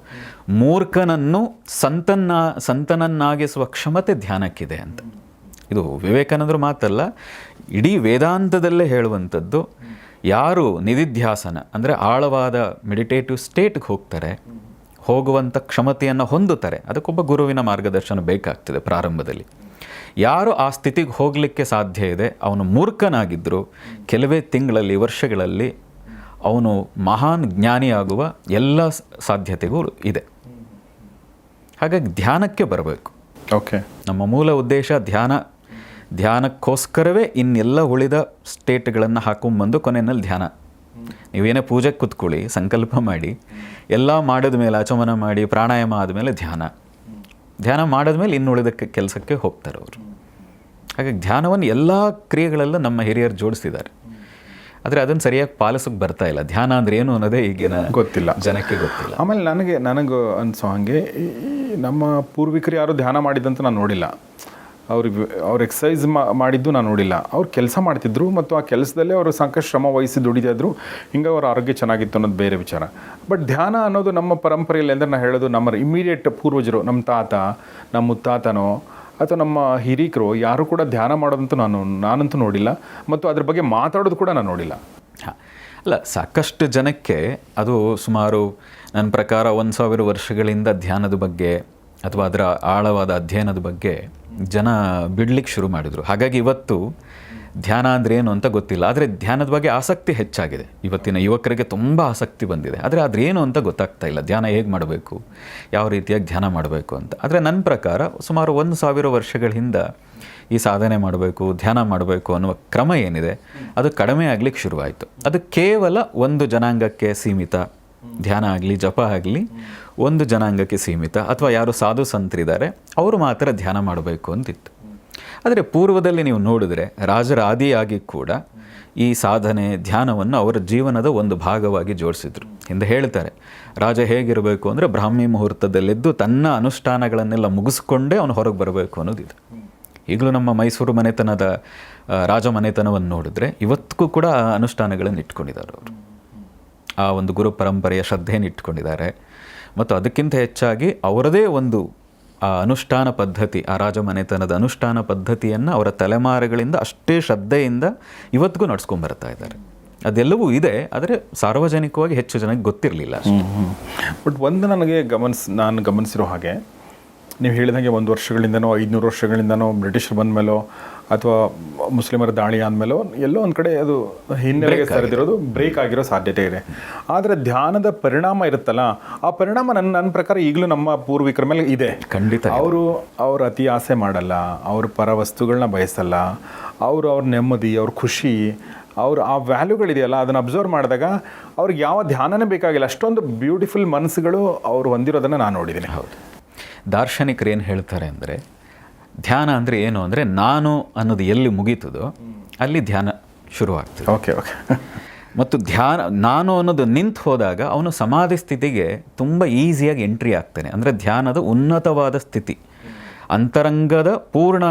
ಮೂರ್ಖನನ್ನು ಸಂತನ್ನ, ಸಂತನನ್ನಾಗಿಸುವ ಕ್ಷಮತೆ ಧ್ಯಾನಕ್ಕಿದೆ ಅಂತ. ಇದು ವಿವೇಕಾನಂದರು ಮಾತಲ್ಲ, ಇಡೀ ವೇದಾಂತದಲ್ಲೇ ಹೇಳುವಂಥದ್ದು, ಯಾರು ನಿಧಿಧ್ಯಾಸನ, ಅಂದರೆ ಆಳವಾದ ಮೆಡಿಟೇಟಿವ್ ಸ್ಟೇಟ್ಗೆ ಹೋಗ್ತಾರೆ, ಹೋಗುವಂಥ ಕ್ಷಮತೆಯನ್ನು ಹೊಂದುತ್ತಾರೆ, ಅದಕ್ಕೊಬ್ಬ ಗುರುವಿನ ಮಾರ್ಗದರ್ಶನ ಬೇಕಾಗ್ತದೆ ಪ್ರಾರಂಭದಲ್ಲಿ. ಯಾರು ಆ ಸ್ಥಿತಿಗೆ ಹೋಗಲಿಕ್ಕೆ ಸಾಧ್ಯ ಇದೆ? ಅವನು ಮೂರ್ಖನಾಗಿದ್ದರೂ ಕೆಲವೇ ತಿಂಗಳಲ್ಲಿ ವರ್ಷಗಳಲ್ಲಿ ಅವನು ಮಹಾನ್ ಜ್ಞಾನಿಯಾಗುವ ಎಲ್ಲ ಸಾಧ್ಯತೆಗಳು ಸಾಧ್ಯತೆಗೂ ಇದೆ. ಹಾಗಾಗಿ ಧ್ಯಾನಕ್ಕೆ ಬರಬೇಕು. ಓಕೆ. ನಮ್ಮ ಮೂಲ ಉದ್ದೇಶ ಧ್ಯಾನ. ಧ್ಯಾನಕ್ಕೋಸ್ಕರವೇ ಇನ್ನೆಲ್ಲ ಉಳಿದ ಸ್ಟೇಟ್ಗಳನ್ನು ಹಾಕೊಂಬಂದು ಕೊನೆಯಲ್ಲಿ ಧ್ಯಾನ. ನೀವೇನೇ ಪೂಜೆ ಕೂತ್ಕೊಳ್ಳಿ ಸಂಕಲ್ಪ ಮಾಡಿ ಎಲ್ಲ ಮಾಡಿದ ಮೇಲೆ ಆಚಮನ ಮಾಡಿ ಪ್ರಾಣಾಯಾಮ ಆದಮೇಲೆ ಧ್ಯಾನ. ಧ್ಯಾನ ಮಾಡಿದ್ಮೇಲೆ ಇನ್ನುಳಿದ ಕೆಲಸಕ್ಕೆ ಹೋಗ್ತಾರೆ ಅವರು. ಹಾಗಾಗಿ ಧ್ಯಾನವನ್ನು ಎಲ್ಲ ಕ್ರಿಯೆಗಳಲ್ಲೂ ನಮ್ಮ ಹಿರಿಯರು ಜೋಡಿಸಿದ್ದಾರೆ. ಆದರೆ ಅದನ್ನು ಸರಿಯಾಗಿ ಪಾಲಿಸೋಕೆ ಬರ್ತಾ ಇಲ್ಲ. ಧ್ಯಾನ ಅಂದ್ರೆ ಏನು ಅನ್ನೋದೇ ಈಗಿನ ಗೊತ್ತಿಲ್ಲ. ಜನಕ್ಕೆ ಗೊತ್ತಿಲ್ಲ. ಆಮೇಲೆ ನನಗೆ ನನಗೆ ಅನಿಸೋ ಹಾಗೆ ನಮ್ಮ ಪೂರ್ವಿಕರು ಯಾರು ಧ್ಯಾನ ಮಾಡಿದಂತ ನಾನು ನೋಡಿಲ್ಲ. ಅವ್ರಿಗೆ ಅವ್ರು ಎಕ್ಸಸೈಸ್ ಮಾಡಿದ್ದು ನಾನು ನೋಡಿಲ್ಲ. ಅವ್ರು ಕೆಲಸ ಮಾಡ್ತಿದ್ರು ಮತ್ತು ಆ ಕೆಲಸದಲ್ಲೇ ಅವರು ಸಾಕಷ್ಟು ಶ್ರಮ ವಹಿಸಿ ದುಡಿತಾ ಇದ್ರು. ಹಿಂಗೆ ಅವ್ರ ಆರೋಗ್ಯ ಚೆನ್ನಾಗಿತ್ತು ಅನ್ನೋದು ಬೇರೆ ವಿಚಾರ. ಬಟ್ ಧ್ಯಾನ ಅನ್ನೋದು ನಮ್ಮ ಪರಂಪರೆಯಲ್ಲಿ ಅಂದರೆ ನಾನು ಹೇಳೋದು ನಮ್ಮ ಇಮಿಡಿಯೇಟ್ ಪೂರ್ವಜರು ನಮ್ಮ ತಾತ ನಮ್ಮ ಮುತ್ತಾತನೋ ಅಥವಾ ನಮ್ಮ ಹಿರೀಕರು ಯಾರು ಕೂಡ ಧ್ಯಾನ ಮಾಡೋದಂತೂ ನಾನು, ನಾನಂತೂ ನೋಡಿಲ್ಲ. ಮತ್ತು ಅದ್ರ ಬಗ್ಗೆ ಮಾತಾಡೋದು ಕೂಡ ನಾನು ನೋಡಿಲ್ಲ. ಹಾಂ. ಅಲ್ಲ, ಸಾಕಷ್ಟು ಜನಕ್ಕೆ ಅದು ಸುಮಾರು ನನ್ನ ಪ್ರಕಾರ ಒಂದು ಸಾವಿರ ವರ್ಷಗಳಿಂದ ಧ್ಯಾನದ ಬಗ್ಗೆ ಅಥವಾ ಅದರ ಆಳವಾದ ಅಧ್ಯಯನದ ಬಗ್ಗೆ ಜನ ಬಿಡ್ಲಿಕ್ಕೆ ಶುರು ಮಾಡಿದರು. ಹಾಗಾಗಿ ಇವತ್ತು ಧ್ಯಾನ ಅಂದ್ರೆ ಏನು ಅಂತ ಗೊತ್ತಿಲ್ಲ, ಆದರೆ ಧ್ಯಾನದ ಬಗ್ಗೆ ಆಸಕ್ತಿ ಹೆಚ್ಚಾಗಿದೆ. ಇವತ್ತಿನ ಯುವಕರಿಗೆ ತುಂಬ ಆಸಕ್ತಿ ಬಂದಿದೆ. ಆದರೆ ಅದ್ರೇನು ಅಂತ ಗೊತ್ತಾಗ್ತಾ ಇಲ್ಲ. ಧ್ಯಾನ ಹೇಗೆ ಮಾಡಬೇಕು? ಯಾವ ರೀತಿಯಾಗಿ ಧ್ಯಾನ ಮಾಡಬೇಕು ಅಂತ. ಆದರೆ ನನ್ನ ಪ್ರಕಾರ ಸುಮಾರು ಒಂದು ಸಾವಿರ ವರ್ಷಗಳ ಹಿಂದೆ ಈ ಸಾಧನೆ ಮಾಡಬೇಕು, ಧ್ಯಾನ ಮಾಡಬೇಕು ಅನ್ನುವ ಕ್ರಮ ಏನಿದೆ, ಅದು ಕಡಿಮೆ ಆಗಲಿಕ್ಕೆ ಶುರುವಾಯಿತು. ಅದು ಕೇವಲ ಒಂದು ಜನಾಂಗಕ್ಕೆ ಸೀಮಿತ. ಧ್ಯಾನ ಆಗಲಿ, ಜಪ ಆಗಲಿ, ಒಂದು ಜನಾಂಗಕ್ಕೆ ಸೀಮಿತ. ಅಥವಾ ಯಾರು ಸಾಧು ಸಂತರಿದ್ದಾರೆ, ಅವರು ಮಾತ್ರ ಧ್ಯಾನ ಮಾಡಬೇಕು ಅಂತಿತ್ತು. ಆದರೆ ಪೂರ್ವದಲ್ಲಿ ನೀವು ನೋಡಿದ್ರೆ ರಾಜರ ಆದಿಯಾಗಿ ಕೂಡ ಈ ಸಾಧನೆ, ಧ್ಯಾನವನ್ನು ಅವರ ಜೀವನದ ಒಂದು ಭಾಗವಾಗಿ ಜೋಡಿಸಿದ್ರು. ಎಂದು ಹೇಳ್ತಾರೆ, ರಾಜ ಹೇಗಿರಬೇಕು ಅಂದರೆ ಬ್ರಾಹ್ಮಿ ಮುಹೂರ್ತದಲ್ಲಿದ್ದು ತನ್ನ ಅನುಷ್ಠಾನಗಳನ್ನೆಲ್ಲ ಮುಗಿಸ್ಕೊಂಡೇ ಅವನು ಹೊರಗೆ ಬರಬೇಕು ಅನ್ನೋದಿದೆ. ಈಗಲೂ ನಮ್ಮ ಮೈಸೂರು ಮನೆತನದ ರಾಜ ಮನೆತನವನ್ನು ನೋಡಿದ್ರೆ ಇವತ್ತಿಗೂ ಕೂಡ ಆ ಅನುಷ್ಠಾನಗಳನ್ನು ಇಟ್ಕೊಂಡಿದ್ದಾರೆ ಅವರು. ಆ ಒಂದು ಗುರು ಪರಂಪರೆಯ ಶ್ರದ್ಧೆಯನ್ನು ಇಟ್ಕೊಂಡಿದ್ದಾರೆ. ಮತ್ತು ಅದಕ್ಕಿಂತ ಹೆಚ್ಚಾಗಿ ಅವರದೇ ಒಂದು ಆ ಅನುಷ್ಠಾನ ಪದ್ಧತಿ, ಆ ರಾಜಮನೆತನದ ಅನುಷ್ಠಾನ ಪದ್ಧತಿಯನ್ನು ಅವರ ತಲೆಮಾರುಗಳಿಂದ ಅಷ್ಟೇ ಶ್ರದ್ಧೆಯಿಂದ ಇವತ್ತಿಗೂ ನಡ್ಸ್ಕೊಂಡ್ಬರ್ತಾ ಇದ್ದಾರೆ. ಅದೆಲ್ಲವೂ ಇದೆ, ಆದರೆ ಸಾರ್ವಜನಿಕವಾಗಿ ಹೆಚ್ಚು ಜನಕ್ಕೆ ಗೊತ್ತಿರಲಿಲ್ಲ ಬಟ್ ಒಂದು ನನಗೆ ಗಮನಿಸ್, ನಾನು ಗಮನಿಸಿರೋ ಹಾಗೆ, ನೀವು ಹೇಳಿದಂಗೆ ಒಂದು ವರ್ಷಗಳಿಂದನೋ, ಐದುನೂರು ವರ್ಷಗಳಿಂದನೋ ಬ್ರಿಟಿಷರು ಬಂದ ಮೇಲೋ ಅಥವಾ ಮುಸ್ಲಿಮರ ದಾಳಿ ಆದಮೇಲೋ ಎಲ್ಲೋ ಒಂದು ಕಡೆ ಅದು ಹಿನ್ನೆಲೆಗೆ ಸರಿದಿರೋದು ಬ್ರೇಕ್ ಆಗಿರೋ ಸಾಧ್ಯತೆ ಇದೆ. ಆದರೆ ಧ್ಯಾನದ ಪರಿಣಾಮ ಇರುತ್ತಲ್ಲ ಆ ಪರಿಣಾಮ ನನ್ನ ನನ್ನ ಪ್ರಕಾರ ಈಗಲೂ ನಮ್ಮ ಪೂರ್ವಿಕರ ಮೇಲೆ ಇದೆ. ಖಂಡಿತ ಅವರು ಅವ್ರ ಅತಿ ಆಸೆ ಮಾಡಲ್ಲ ಅವ್ರ ಪರ ವಸ್ತುಗಳನ್ನ ಬಯಸಲ್ಲ ಅವರು ಅವ್ರ ನೆಮ್ಮದಿ ಅವ್ರ ಖುಷಿ ಅವ್ರ ಆ ವ್ಯಾಲ್ಯೂಗಳಿದೆಯಲ್ಲ ಅದನ್ನು ಅಬ್ಸರ್ವ್ ಮಾಡಿದಾಗ ಅವ್ರಿಗೆ ಯಾವ ಧ್ಯಾನನೇ ಬೇಕಾಗಿಲ್ಲ. ಅಷ್ಟೊಂದು ಬ್ಯೂಟಿಫುಲ್ ಮನಸ್ಸುಗಳು ಅವ್ರು ಹೊಂದಿರೋದನ್ನು ನಾನು ನೋಡಿದ್ದೀನಿ. ಹೌದು. ದಾರ್ಶನಿಕರು ಏನು ಹೇಳ್ತಾರೆ ಅಂದರೆ ಧ್ಯಾನ ಅಂದರೆ ಏನು ಅಂದರೆ ನಾನು ಅನ್ನೋದು ಎಲ್ಲಿ ಮುಗೀತದೋ ಅಲ್ಲಿ ಧ್ಯಾನ ಶುರುವಾಗ್ತದೆ. ಓಕೆ ಓಕೆ ಮತ್ತು ಧ್ಯಾನ ನಾನು ಅನ್ನೋದು ನಿಂತು ಹೋದಾಗ ಅವನು ಸಮಾಧಿ ಸ್ಥಿತಿಗೆ ತುಂಬ ಈಸಿಯಾಗಿ ಎಂಟ್ರಿ ಆಗ್ತಾನೆ. ಅಂದರೆ ಧ್ಯಾನದ ಉನ್ನತವಾದ ಸ್ಥಿತಿ. ಅಂತರಂಗದ ಪೂರ್ಣ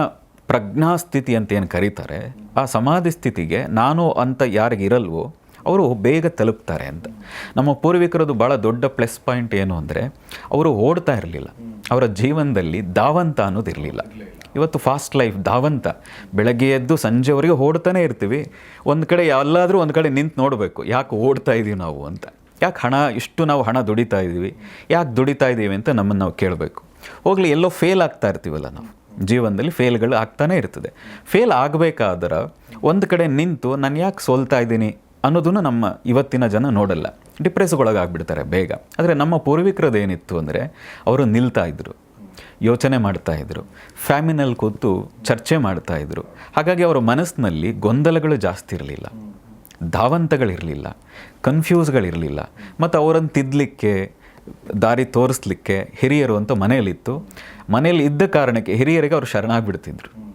ಪ್ರಜ್ಞಾ ಸ್ಥಿತಿ ಅಂತ ಏನು ಕರೀತಾರೆ ಆ ಸಮಾಧಿ ಸ್ಥಿತಿಗೆ ನಾನು ಅಂತ ಯಾರಿಗಿರಲ್ವೋ ಅವರು ಬೇಗ ತಲುಪ್ತಾರೆ ಅಂತ. ನಮ್ಮ ಪೂರ್ವಿಕರದು ಭಾಳ ದೊಡ್ಡ ಪ್ಲಸ್ ಪಾಯಿಂಟ್ ಏನು ಅಂದರೆ ಅವರು ಓಡ್ತಾ ಇರಲಿಲ್ಲ. ಅವರ ಜೀವನದಲ್ಲಿ ದಾವಂತ ಅನ್ನೋದು ಇರಲಿಲ್ಲ. ಇವತ್ತು ಫಾಸ್ಟ್ ಲೈಫ್ ಧಾವಂತ. ಬೆಳಗ್ಗೆ ಎದ್ದು ಸಂಜೆವರೆಗೆ ಓಡ್ತಾನೆ ಇರ್ತೀವಿ. ಒಂದು ಕಡೆ ಎಲ್ಲಾದರೂ ಒಂದು ಕಡೆ ನಿಂತು ನೋಡಬೇಕು. ಯಾಕೆ ಓಡ್ತಾ ಇದ್ದೀವಿ ನಾವು ಅಂತ. ಯಾಕೆ ಹಣ, ಇಷ್ಟು ನಾವು ಹಣ ದುಡಿತಾ ಇದ್ದೀವಿ ಯಾಕೆ ದುಡಿತಾ ಇದ್ದೀವಿ ಅಂತ ನಮ್ಮನ್ನು ನಾವು ಕೇಳಬೇಕು. ಹೋಗಲಿ, ಎಲ್ಲೋ ಫೇಲ್ ಆಗ್ತಾ ಇರ್ತೀವಲ್ಲ ನಾವು. ಜೀವನದಲ್ಲಿ ಫೇಲ್ಗಳು ಆಗ್ತಾನೆ ಇರ್ತದೆ. ಫೇಲ್ ಆಗಬೇಕಾದ್ರೆ ಒಂದು ಕಡೆ ನಿಂತು ನಾನು ಯಾಕೆ ಸೋಲ್ತಾ ಇದ್ದೀನಿ ಅನ್ನೋದನ್ನು ನಮ್ಮ ಇವತ್ತಿನ ಜನ ನೋಡಲ್ಲ. ಡಿಪ್ರೆಸ್ಗೊಳಗಾಗ್ಬಿಡ್ತಾರೆ ಬೇಗ. ಆದರೆ ನಮ್ಮ ಪೂರ್ವಿಕರದ್ದು ಏನಿತ್ತು ಅಂದರೆ, ಅವರು ನಿಲ್ತಾ ಇದ್ದರು ಯೋಚನೆ ಮಾಡ್ತಾಯಿದ್ರು ಫ್ಯಾಮಿನಲ್ಲಿ ಕೂತು ಚರ್ಚೆ ಮಾಡ್ತಾಯಿದ್ರು ಹಾಗಾಗಿ ಅವರ ಮನಸ್ಸಿನಲ್ಲಿ ಗೊಂದಲಗಳು ಜಾಸ್ತಿ ಇರಲಿಲ್ಲ. ಧಾವಂತಗಳಿರಲಿಲ್ಲ. ಕನ್ಫ್ಯೂಸ್ಗಳಿರಲಿಲ್ಲ. ಮತ್ತು ಅವರನ್ನು ತಿದ್ದಲಿಕ್ಕೆ ದಾರಿ ತೋರಿಸ್ಲಿಕ್ಕೆ ಹಿರಿಯರು ಅಂತ ಮನೆಯಲ್ಲಿತ್ತು. ಮನೆಯಲ್ಲಿ ಇದ್ದ ಕಾರಣಕ್ಕೆ ಹಿರಿಯರಿಗೆ ಅವರು ಶರಣಾಗ್ಬಿಡ್ತಿದ್ರು.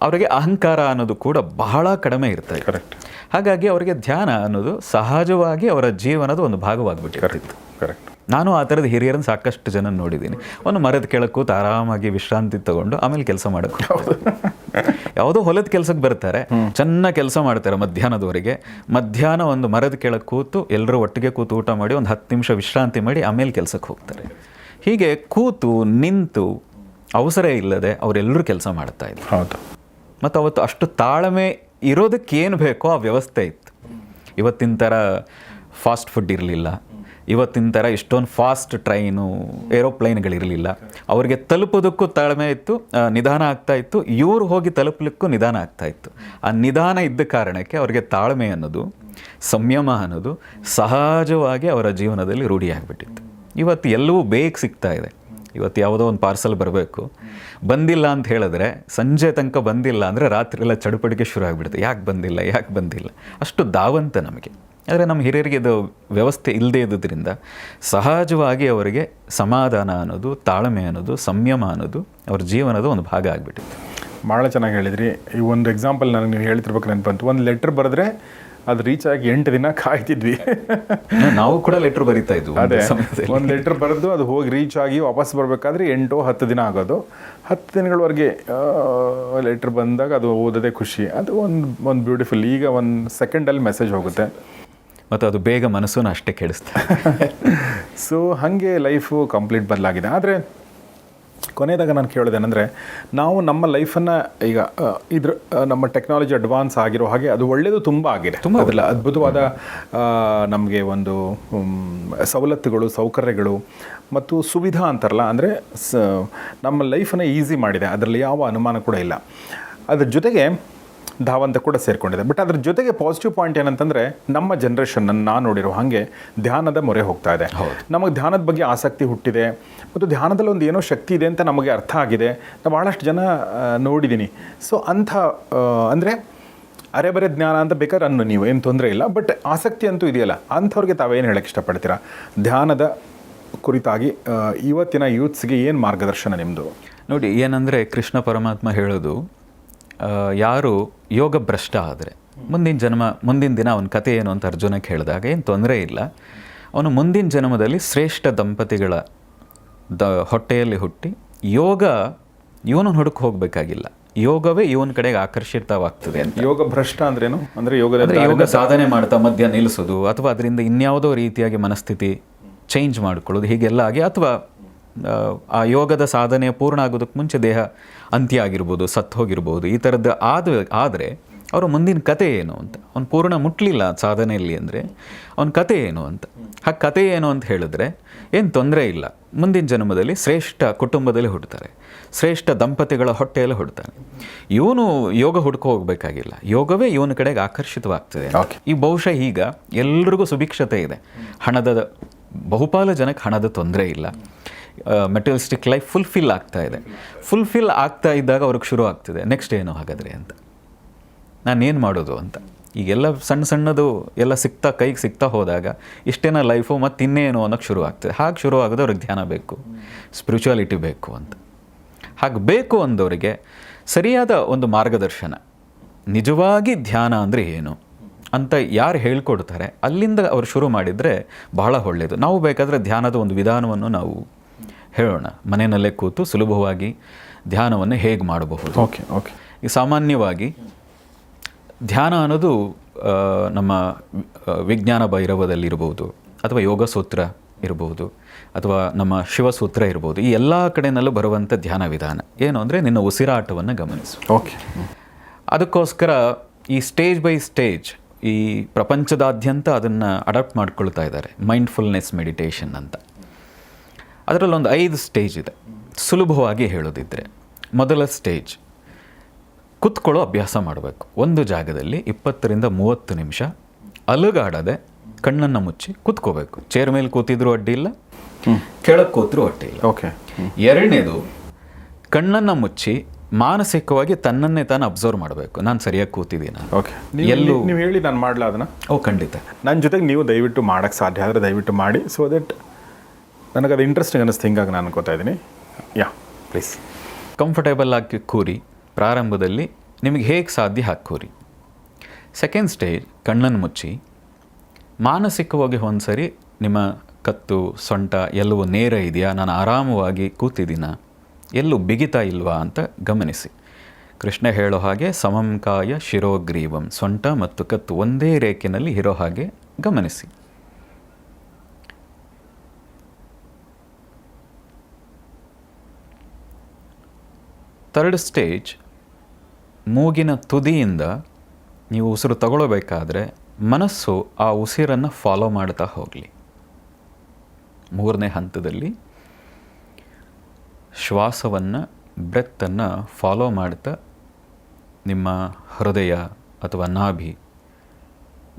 ಅವರಿಗೆ ಅಹಂಕಾರ ಅನ್ನೋದು ಕೂಡ ಬಹಳ ಕಡಿಮೆ ಇರ್ತದೆ ಕರೆಕ್ಟ್ ಹಾಗಾಗಿ ಅವರಿಗೆ ಧ್ಯಾನ ಅನ್ನೋದು ಸಹಜವಾಗಿ ಅವರ ಜೀವನದ ಒಂದು ಭಾಗವಾಗಿಬಿಟ್ಟಿರ್ತಿತ್ತು ಕರೆಕ್ಟ್ ನಾನು ಆ ಥರದ ಹಿರಿಯರನ್ನು ಸಾಕಷ್ಟು ಜನ ನೋಡಿದ್ದೀನಿ. ಒಂದು ಮರದ ಕೆಳಗೆ ಕೂತು ಆರಾಮಾಗಿ ವಿಶ್ರಾಂತಿ ತಗೊಂಡು ಆಮೇಲೆ ಕೆಲಸ ಮಾಡಕ್ಕೆ ಯಾವುದೋ ಹೊಲದ ಕೆಲಸಕ್ಕೆ ಬರ್ತಾರೆ. ಚೆನ್ನಾಗಿ ಕೆಲಸ ಮಾಡ್ತಾರೆ ಮಧ್ಯಾಹ್ನದವರೆಗೆ. ಮಧ್ಯಾಹ್ನ ಒಂದು ಮರದ ಕೆಳಕ್ಕೆ ಕೂತು ಎಲ್ಲರೂ ಒಟ್ಟಿಗೆ ಕೂತು ಊಟ ಮಾಡಿ ಒಂದು ಹತ್ತು ನಿಮಿಷ ವಿಶ್ರಾಂತಿ ಮಾಡಿ ಆಮೇಲೆ ಕೆಲಸಕ್ಕೆ ಹೋಗ್ತಾರೆ. ಹೀಗೆ ಕೂತು ನಿಂತು ಅವಸರ ಇಲ್ಲದೆ ಅವರೆಲ್ಲರೂ ಕೆಲಸ ಮಾಡ್ತಾ ಇದ್ರು. ಹೌದು. ಮತ್ತು ಅವತ್ತು ಅಷ್ಟು ತಾಳ್ಮೆ ಇರೋದಕ್ಕೆ ಏನು ಬೇಕೋ ಆ ವ್ಯವಸ್ಥೆ ಇತ್ತು. ಇವತ್ತಿನ ಥರ ಫಾಸ್ಟ್ ಫುಡ್ ಇರಲಿಲ್ಲ. ಇವತ್ತಿನ ಥರ ಇಷ್ಟೊಂದು ಫಾಸ್ಟ್ ಟ್ರೈನು ಏರೋಪ್ಲೈನ್ಗಳಿರಲಿಲ್ಲ ಅವರಿಗೆ ತಲುಪೋದಕ್ಕೂ ತಾಳ್ಮೆ ಇತ್ತು ನಿಧಾನ ಆಗ್ತಾ ಇತ್ತು. ಇವ್ರು ಹೋಗಿ ತಲುಪಲಿಕ್ಕೂ ನಿಧಾನ ಆಗ್ತಾ ಇತ್ತು. ಆ ನಿಧಾನ ಇದ್ದ ಕಾರಣಕ್ಕೆ ಅವರಿಗೆ ತಾಳ್ಮೆ ಅನ್ನೋದು, ಸಂಯಮ ಅನ್ನೋದು ಸಹಜವಾಗಿ ಅವರ ಜೀವನದಲ್ಲಿ ರೂಢಿಯಾಗಿಬಿಟ್ಟಿತ್ತು ಇವತ್ತು ಎಲ್ಲವೂ ಬೇಗ ಸಿಗ್ತಾ ಇದೆ. ಇವತ್ತು ಯಾವುದೋ ಒಂದು ಪಾರ್ಸಲ್ ಬರಬೇಕು. ಬಂದಿಲ್ಲ ಅಂತ ಹೇಳಿದ್ರೆ, ಸಂಜೆ ತನಕ ಬಂದಿಲ್ಲ ಅಂದರೆ ರಾತ್ರಿ ಎಲ್ಲ ಚಡುಪಡಿಕೆ ಶುರು ಆಗಿಬಿಡುತ್ತೆ. ಯಾಕೆ ಬಂದಿಲ್ಲ ಯಾಕೆ ಬಂದಿಲ್ಲ? ಅಷ್ಟು ದಾವಂತ ನಮಗೆ. ಆದರೆ ನಮ್ಮ ಹಿರಿಯರಿಗೆ ಇದು ವ್ಯವಸ್ಥೆ ಇಲ್ಲದೇ ಇದ್ದುದರಿಂದ ಸಹಜವಾಗಿ ಅವರಿಗೆ ಸಮಾಧಾನ ಅನ್ನೋದು ತಾಳ್ಮೆ ಅನ್ನೋದು ಸಂಯಮ ಅನ್ನೋದು ಅವ್ರ ಜೀವನದ ಒಂದು ಭಾಗ ಆಗಿಬಿಟ್ಟಿತ್ತು. ಭಾಳ ಚೆನ್ನಾಗಿ ಹೇಳಿದ್ರಿ. ಈ ಒಂದು ಎಕ್ಸಾಂಪಲ್ ನನಗೆ ನೀವು ಹೇಳ್ತಿರ್ಬೇಕು ನೆನಪಂತು. ಒಂದು ಲೆಟ್ರ್ ಬರೆದ್ರೆ ಅದು ರೀಚ್ ಆಗಿ ಎಂಟು ದಿನ ಕಾಯ್ತಿದ್ವಿ. ನಾವು ಕೂಡ ಲೆಟ್ರ್ ಬರಿತಾ ಇದ್ವಿ ಅದೇ. ಒಂದು ಲೆಟ್ರ್ ಬರೆದು ಅದು ಹೋಗಿ ರೀಚ್ ಆಗಿ ವಾಪಸ್ ಬರಬೇಕಾದ್ರೆ ಎಂಟು ಹತ್ತು ದಿನ ಆಗೋದು. ಹತ್ತು ದಿನಗಳವರೆಗೆ ಲೆಟ್ರ್ ಬಂದಾಗ ಅದು ಓದೋದೇ ಖುಷಿ. ಅದು ಒಂದು ಒಂದು ಬ್ಯೂಟಿಫುಲ್ ಈಗ ಒಂದು ಸೆಕೆಂಡಲ್ಲಿ ಮೆಸೇಜ್ ಹೋಗುತ್ತೆ. ಮತ್ತು ಅದು ಬೇಗ ಮನಸ್ಸನ್ನು ಅಷ್ಟೇ ಕೆಡಿಸ್ತಾ ಸೊ ಹಾಗೆ ಲೈಫು ಕಂಪ್ಲೀಟ್ ಬದಲಾಗಿದೆ. ಆದರೆ ಕೊನೆಯದಾಗ ನಾನು ಕೇಳೋದೇನೆಂದರೆ ನಾವು ನಮ್ಮ ಲೈಫನ್ನು ಈಗ ಇದ್ರ ನಮ್ಮ ಟೆಕ್ನಾಲಜಿ ಅಡ್ವಾನ್ಸ್ ಆಗಿರೋ ಹಾಗೆ ಅದು ಒಳ್ಳೆಯದು ತುಂಬ ಆಗಿದೆ. ತುಂಬ ಅದಲ್ಲ ಅದ್ಭುತವಾದ ನಮಗೆ ಒಂದು ಸವಲತ್ತುಗಳು ಸೌಕರ್ಯಗಳು ಮತ್ತು ಸುವಿಧಾ ಅಂತಾರಲ್ಲ ಅಂದರೆ ಸ ನಮ್ಮ ಲೈಫನ್ನು ಈಸಿ ಮಾಡಿದೆ. ಅದರಲ್ಲಿ ಯಾವ ಅನುಮಾನ ಕೂಡ ಇಲ್ಲ. ಅದ್ರ ಜೊತೆಗೆ ಧಾವಂತ ಕೂಡ ಸೇರಿಕೊಂಡಿದೆ. ಬಟ್ ಅದ್ರ ಜೊತೆಗೆ ಪಾಸಿಟಿವ್ ಪಾಯಿಂಟ್ ಏನಂತಂದರೆ ನಮ್ಮ ಜನ್ರೇಷನ್ ನಾನು ನೋಡಿರೋ ಹಾಗೆ ಧ್ಯಾನದ ಮೊರೆ ಹೋಗ್ತಾ ಇದೆ. ನಮಗೆ ಧ್ಯಾನದ ಬಗ್ಗೆ ಆಸಕ್ತಿ ಹುಟ್ಟಿದೆ. ಮತ್ತು ಧ್ಯಾನದಲ್ಲಿ ಒಂದು ಏನೋ ಶಕ್ತಿ ಇದೆ ಅಂತ ನಮಗೆ ಅರ್ಥ ಆಗಿದೆ. ನಾವು ಭಾಳಷ್ಟು ಜನ ನೋಡಿದ್ದೀನಿ ಸೊ ಅಂಥ ಅಂದರೆ ಅರೆಬರೆ ಜ್ಞಾನ ಅಂತ ಬೇಕಾದ್ರೆ ಅನ್ನು ನೀವು ಏನು ತೊಂದರೆ ಇಲ್ಲ. ಬಟ್ ಆಸಕ್ತಿ ಅಂತೂ ಇದೆಯಲ್ಲ ಅಂಥವ್ರಿಗೆ ತಾವೇನು ಹೇಳಕ್ಕೆ ಇಷ್ಟಪಡ್ತೀರಾ? ಧ್ಯಾನದ ಕುರಿತಾಗಿ ಇವತ್ತಿನ ಯೂತ್ಸ್ಗೆ ಏನು ಮಾರ್ಗದರ್ಶನ ನಿಮ್ಮದು ನೋಡಿ ಏನಂದರೆ ಕೃಷ್ಣ ಪರಮಾತ್ಮ ಹೇಳೋದು ಯಾರು ಯೋಗ ಭ್ರಷ್ಟ ಆದರೆ. ಮುಂದಿನ ಜನ್ಮ ಮುಂದಿನ ದಿನ ಅವನ ಕತೆ ಏನು ಅಂತ ಅರ್ಜುನಕ್ಕೆ ಹೇಳಿದಾಗ ಏನು ತೊಂದರೆ ಇಲ್ಲ. ಅವನು ಮುಂದಿನ ಜನ್ಮದಲ್ಲಿ ಶ್ರೇಷ್ಠ ದಂಪತಿಗಳ ದ ಹೊಟ್ಟೆಯಲ್ಲಿ ಹುಟ್ಟಿ ಯೋಗ ಇವನು ಹುಡುಕ್ ಹೋಗಬೇಕಾಗಿಲ್ಲ. ಯೋಗವೇ ಇವನ ಕಡೆಗೆ ಆಕರ್ಷಿತವಾಗ್ತದೆ ಅಂತ. ಯೋಗ ಭ್ರಷ್ಟ ಅಂದ್ರೇನು? ಅಂದರೆ ಯೋಗ ಯೋಗ ಸಾಧನೆ ಮಾಡ್ತಾ ಮಧ್ಯ ನಿಲ್ಲಿಸೋದು ಅಥವಾ ಅದರಿಂದ ಇನ್ಯಾವುದೋ ರೀತಿಯಾಗಿ ಮನಸ್ಥಿತಿ ಚೇಂಜ್ ಮಾಡ್ಕೊಳ್ಳೋದು ಹೀಗೆಲ್ಲ ಆಗಿ ಅಥವಾ ಆ, ಆ ಯೋಗದ ಸಾಧನೆ ಪೂರ್ಣ ಆಗೋದಕ್ಕೆ ಮುಂಚೆ ದೇಹ ಅಂತ್ಯ ಆಗಿರ್ಬೋದು ಸತ್ತು ಹೋಗಿರ್ಬೋದು ಈ ಥರದ್ದು ಆದ ಆದರೆ ಅವರ ಮುಂದಿನ ಕತೆ ಏನು ಅಂತ. ಅವ್ನು ಪೂರ್ಣ ಮುಟ್ಲಿಲ್ಲ ಸಾಧನೆಯಲ್ಲಿ ಅಂದರೆ ಅವನ ಕತೆ ಏನು ಅಂತ. ಆ ಕತೆ ಏನು ಅಂತ ಹೇಳಿದ್ರೆ ಏನು ತೊಂದರೆ ಇಲ್ಲ. ಮುಂದಿನ ಜನ್ಮದಲ್ಲಿ ಶ್ರೇಷ್ಠ ಕುಟುಂಬದಲ್ಲಿ ಹುಡ್ತಾರೆ. ಶ್ರೇಷ್ಠ ದಂಪತಿಗಳ ಹೊಟ್ಟೆಯಲ್ಲಿ ಹುಡ್ತಾನೆ. ಇವನು ಯೋಗ ಹುಡ್ಕೋ ಹೋಗಬೇಕಾಗಿಲ್ಲ. ಯೋಗವೇ ಇವನ ಕಡೆಗೆ ಆಕರ್ಷಿತವಾಗ್ತದೆ. ಈ ಬಹುಶಃ ಈಗ ಎಲ್ರಿಗೂ ಸುಭಿಕ್ಷತೆ ಇದೆ. ಹಣದ ಬಹುಪಾಲು ಜನಕ್ಕೆ ಹಣದ ತೊಂದರೆ ಇಲ್ಲ. ಮೆಟೀರಿಯಲಿಸ್ಟಿಕ್ ಲೈಫ್ ಫುಲ್ಫಿಲ್ ಆಗ್ತಾ ಇದೆ. ಫುಲ್ಫಿಲ್ ಆಗ್ತಾ ಇದ್ದಾಗ ಅವ್ರಿಗೆ ಶುರು ಆಗ್ತಿದೆ. ನೆಕ್ಸ್ಟ್ ಏನು ಹಾಗಾದರೆ ಅಂತ. ನಾನೇನು ಮಾಡೋದು ಅಂತ. ಈಗೆಲ್ಲ ಸಣ್ಣ ಸಣ್ಣದು ಎಲ್ಲ ಸಿಗ್ತಾ, ಕೈಗೆ ಸಿಗ್ತಾ ಹೋದಾಗ ಇಷ್ಟೇನ ಲೈಫು ಮತ್ತು ಇನ್ನೇನು ಅನ್ನೋಕ್ಕೆ ಶುರು ಆಗ್ತದೆ. ಹಾಗೆ ಶುರು ಆಗೋದು ಅವ್ರಿಗೆ ಧ್ಯಾನ ಬೇಕು. ಸ್ಪಿರಿಚುವಾಲಿಟಿ ಬೇಕು ಅಂತ. ಹಾಗೆ ಬೇಕು ಅಂದವರಿಗೆ ಸರಿಯಾದ ಒಂದು ಮಾರ್ಗದರ್ಶನ. ನಿಜವಾಗಿ ಧ್ಯಾನ ಅಂದರೆ ಏನು ಅಂತ ಯಾರು ಹೇಳ್ಕೊಡ್ತಾರೆ, ಅಲ್ಲಿಂದ ಅವ್ರು ಶುರು ಮಾಡಿದರೆ ಬಹಳ ಒಳ್ಳೆಯದು ನಾವು ಬೇಕಾದರೆ ಧ್ಯಾನದ ಒಂದು ವಿಧಾನವನ್ನು ನಾವು ಹೇಳೋಣ. ಮನೆಯಲ್ಲೇ ಕೂತು ಸುಲಭವಾಗಿ ಧ್ಯಾನವನ್ನು ಹೇಗೆ ಮಾಡಬಹುದು? ಓಕೆ ಓಕೆ ಈ ಸಾಮಾನ್ಯವಾಗಿ ಧ್ಯಾನ ಅನ್ನೋದು ನಮ್ಮ ವಿಜ್ಞಾನ ಭೈರವದಲ್ಲಿರಬಹುದು ಅಥವಾ ಯೋಗ ಸೂತ್ರ ಇರಬಹುದು ಅಥವಾ ನಮ್ಮ ಶಿವಸೂತ್ರ ಇರ್ಬೋದು ಈ ಎಲ್ಲ ಕಡೆಯಲ್ಲೂ ಬರುವಂಥ ಧ್ಯಾನ ವಿಧಾನ. ಏನು ಅಂದರೆ ನಿನ್ನ ಉಸಿರಾಟವನ್ನು ಗಮನಿಸು. ಓಕೆ ಅದಕ್ಕೋಸ್ಕರ ಈ ಸ್ಟೇಜ್ ಬೈ ಸ್ಟೇಜ್ ಈ ಪ್ರಪಂಚದಾದ್ಯಂತ ಅದನ್ನು ಅಡಾಪ್ಟ್ ಮಾಡ್ಕೊಳ್ತಾ ಇದ್ದಾರೆ. ಮೈಂಡ್ಫುಲ್ನೆಸ್ ಮೆಡಿಟೇಷನ್ ಅಂತ. ಅದರಲ್ಲಿ ಒಂದು ಐದು ಸ್ಟೇಜ್ ಇದೆ. ಸುಲಭವಾಗಿ ಹೇಳೋದಿದ್ರೆ ಮೊದಲ ಸ್ಟೇಜ್ ಕುತ್ಕೊಳ್ಳೋ ಅಭ್ಯಾಸ ಮಾಡಬೇಕು. ಒಂದು ಜಾಗದಲ್ಲಿ ಇಪ್ಪತ್ತರಿಂದ ಮೂವತ್ತು ನಿಮಿಷ ಅಲುಗಾಡದೆ ಕಣ್ಣನ್ನು ಮುಚ್ಚಿ ಕುತ್ಕೋಬೇಕು. ಚೇರ್ ಮೇಲೆ ಕೂತಿದ್ರು ಅಡ್ಡಿ ಇಲ್ಲ ಕೆಳಕ್ಕೆ ಕೂತ್ರು ಅಡ್ಡಿ ಇಲ್ಲ. ಓಕೆ ಎರಡನೇದು ಕಣ್ಣನ್ನು ಮುಚ್ಚಿ ಮಾನಸಿಕವಾಗಿ ತನ್ನನ್ನೇ ತಾನು ಅಬ್ಸರ್ವ್ ಮಾಡಬೇಕು. ನಾನು ಸರಿಯಾಗಿ ಕೂತಿದ್ದೀನ? ಓಕೆ ಎಲ್ಲೂ ನೀವು ಹೇಳಿ ನಾನು ಮಾಡಲ ಅದನ್ನು? ಓ ಖಂಡಿತ. ನನ್ನ ಜೊತೆಗೆ ನೀವು ದಯವಿಟ್ಟು ಮಾಡೋಕ್ಕೆ ಸಾಧ್ಯ ಆದರೆ ದಯವಿಟ್ಟು ಮಾಡಿ ಸೊ ದಟ್ ನನಗೆ ಅದು ಇಂಟ್ರೆಸ್ಟಿಂಗ್ ಅನ್ನಿಸ್ತು, ಹಿಂಗಾಗಿ ನಾನು ಅನ್ಕೋತಾ ಇದ್ದೀನಿ. ಯಾ ಪ್ಲೀಸ್ ಕಂಫರ್ಟೇಬಲ್ ಆಗಿ ಕೂರಿ ಪ್ರಾರಂಭದಲ್ಲಿ ನಿಮಗೆ ಹೇಗೆ ಸಾಧ್ಯ ಹಾಕೋರಿ ಕೂರಿ ಸೆಕೆಂಡ್ ಸ್ಟೇಜ್ ಕಣ್ಣನ್ನು ಮುಚ್ಚಿ. ಮಾನಸಿಕವಾಗಿ ಒಂದ್ಸರಿ ನಿಮ್ಮ ಕತ್ತು, ಸೊಂಟ ಎಲ್ಲವೂ ನೇರ ಇದೆಯಾ? ನಾನು ಆರಾಮವಾಗಿ ಕೂತಿದ್ದೀನ? ಎಲ್ಲೂ ಬಿಗಿತಾ ಇಲ್ವಾ ಅಂತ ಗಮನಿಸಿ. ಕೃಷ್ಣ ಹೇಳೋ ಹಾಗೆ, ಸಮಂಕಾಯ ಶಿರೋಗ್ರೀವಂ, ಸೊಂಟ ಮತ್ತು ಕತ್ತು ಒಂದೇ ರೇಖೆನಲ್ಲಿ ಇರೋ ಹಾಗೆ ಗಮನಿಸಿ. ಥರ್ಡ್ ಸ್ಟೇಜ್, ಮೂಗಿನ ತುದಿಯಿಂದ ನೀವು ಉಸಿರು ತಗೊಳ್ಬೇಕಾದ್ರೆ ಮನಸ್ಸು ಆ ಉಸಿರನ್ನು ಫಾಲೋ ಮಾಡ್ತಾ ಹೋಗಲಿ. ಮೂರನೇ ಹಂತದಲ್ಲಿ ಶ್ವಾಸವನ್ನು, ಬ್ರೆತ್ತನ್ನು ಫಾಲೋ ಮಾಡ್ತಾ ನಿಮ್ಮ ಹೃದಯ ಅಥವಾ ನಾಭಿ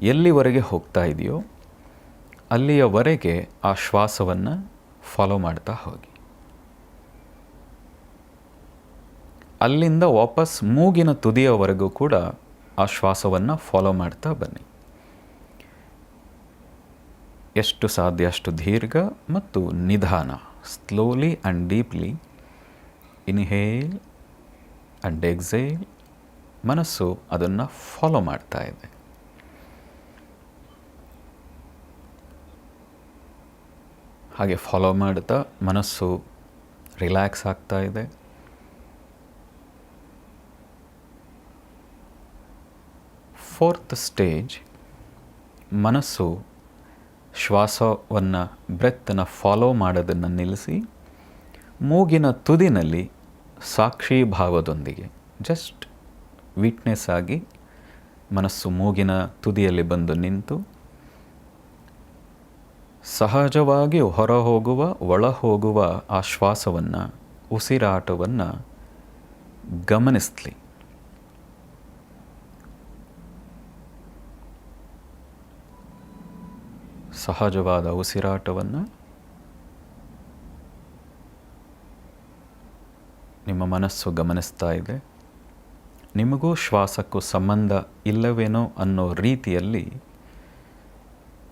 ಎಲ್ಲಿವರೆಗೆ ಹೋಗ್ತಾ ಇದೆಯೋ ಅಲ್ಲಿಯವರೆಗೆ ಆ ಶ್ವಾಸವನ್ನು ಫಾಲೋ ಮಾಡ್ತಾ ಹೋಗಿ. ಅಲ್ಲಿಂದ ವಾಪಸ್ ಮೂಗಿನ ತುದಿಯವರೆಗೂ ಕೂಡ ಆ ಶ್ವಾಸವನ್ನು ಫಾಲೋ ಮಾಡ್ತಾ ಬನ್ನಿ. ಎಷ್ಟು ಸಾಧ್ಯ, ಅಷ್ಟು ದೀರ್ಘ ಮತ್ತು ನಿಧಾನ. Slowly and deeply inhale and exhale ಮನಸ್ಸು ಅದನ್ನು ಫಾಲೋ ಮಾಡ್ತಾ ಇದೆ. ಹಾಗೆ ಫಾಲೋ ಮಾಡ್ತಾ ಮನಸ್ಸು ರಿಲ್ಯಾಕ್ಸ್ ಆಗ್ತಾ ಇದೆ. ಫೋರ್ತ್ ಸ್ಟೇಜ್ ಮನಸ್ಸು ಶ್ವಾಸವನ್ನು ಬ್ರೆತ್ತನ್ನು ಫಾಲೋ ಮಾಡೋದನ್ನು ನಿಲ್ಲಿಸಿ, ಮೂಗಿನ ತುದಿನಲ್ಲಿ ಸಾಕ್ಷಿ ಭಾವದೊಂದಿಗೆ ಜಸ್ಟ್ ವೀಟ್ನೆಸ್ ಆಗಿ ಮನಸ್ಸು ಮೂಗಿನ ತುದಿಯಲ್ಲಿ ಬಂದು ನಿಂತು, ಸಹಜವಾಗಿ ಹೊರ ಹೋಗುವ ಒಳ ಹೋಗುವ ಆ ಶ್ವಾಸವನ್ನು, ಉಸಿರಾಟವನ್ನು ಗಮನಿಸ್ಲಿ. ಸಹಜವಾದ ಉಸಿರಾಟವನ್ನು ನಿಮ್ಮ ಮನಸ್ಸು ಗಮನಿಸ್ತಾ ಇದೆ. ನಿಮಗೂ ಶ್ವಾಸಕ್ಕೂ ಸಂಬಂಧ ಇಲ್ಲವೇನೋ ಅನ್ನೋ ರೀತಿಯಲ್ಲಿ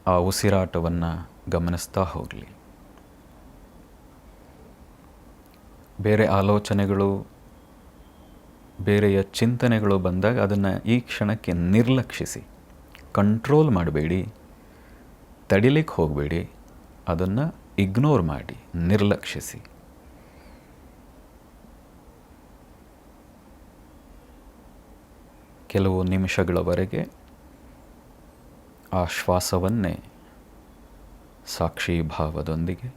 ಆ ಉಸಿರಾಟವನ್ನು ಗಮನಿಸ್ತಾ ಹೋಗಲಿ. ಬೇರೆ ಆಲೋಚನೆಗಳು, ಬೇರೆಯ ಚಿಂತನೆಗಳು ಬಂದಾಗ ಅದನ್ನು ಈ ಕ್ಷಣಕ್ಕೆ ನಿರ್ಲಕ್ಷಿಸಿ ಕಂಟ್ರೋಲ್ ಮಾಡಬೇಡಿ. ತಡಿಲಿಕ್ಕೆ ಹೋಗಬೇಡಿ ಅದನ್ನು ಇಗ್ನೋರ್ ಮಾಡಿ ನಿರ್ಲಕ್ಷಿಸಿ. ಕೆಲವು ನಿಮಿಷಗಳವರೆಗೆ ಆ ಶ್ವಾಸವನ್ನೇ ಸಾಕ್ಷಿ ಭಾವದೊಂದಿಗೆ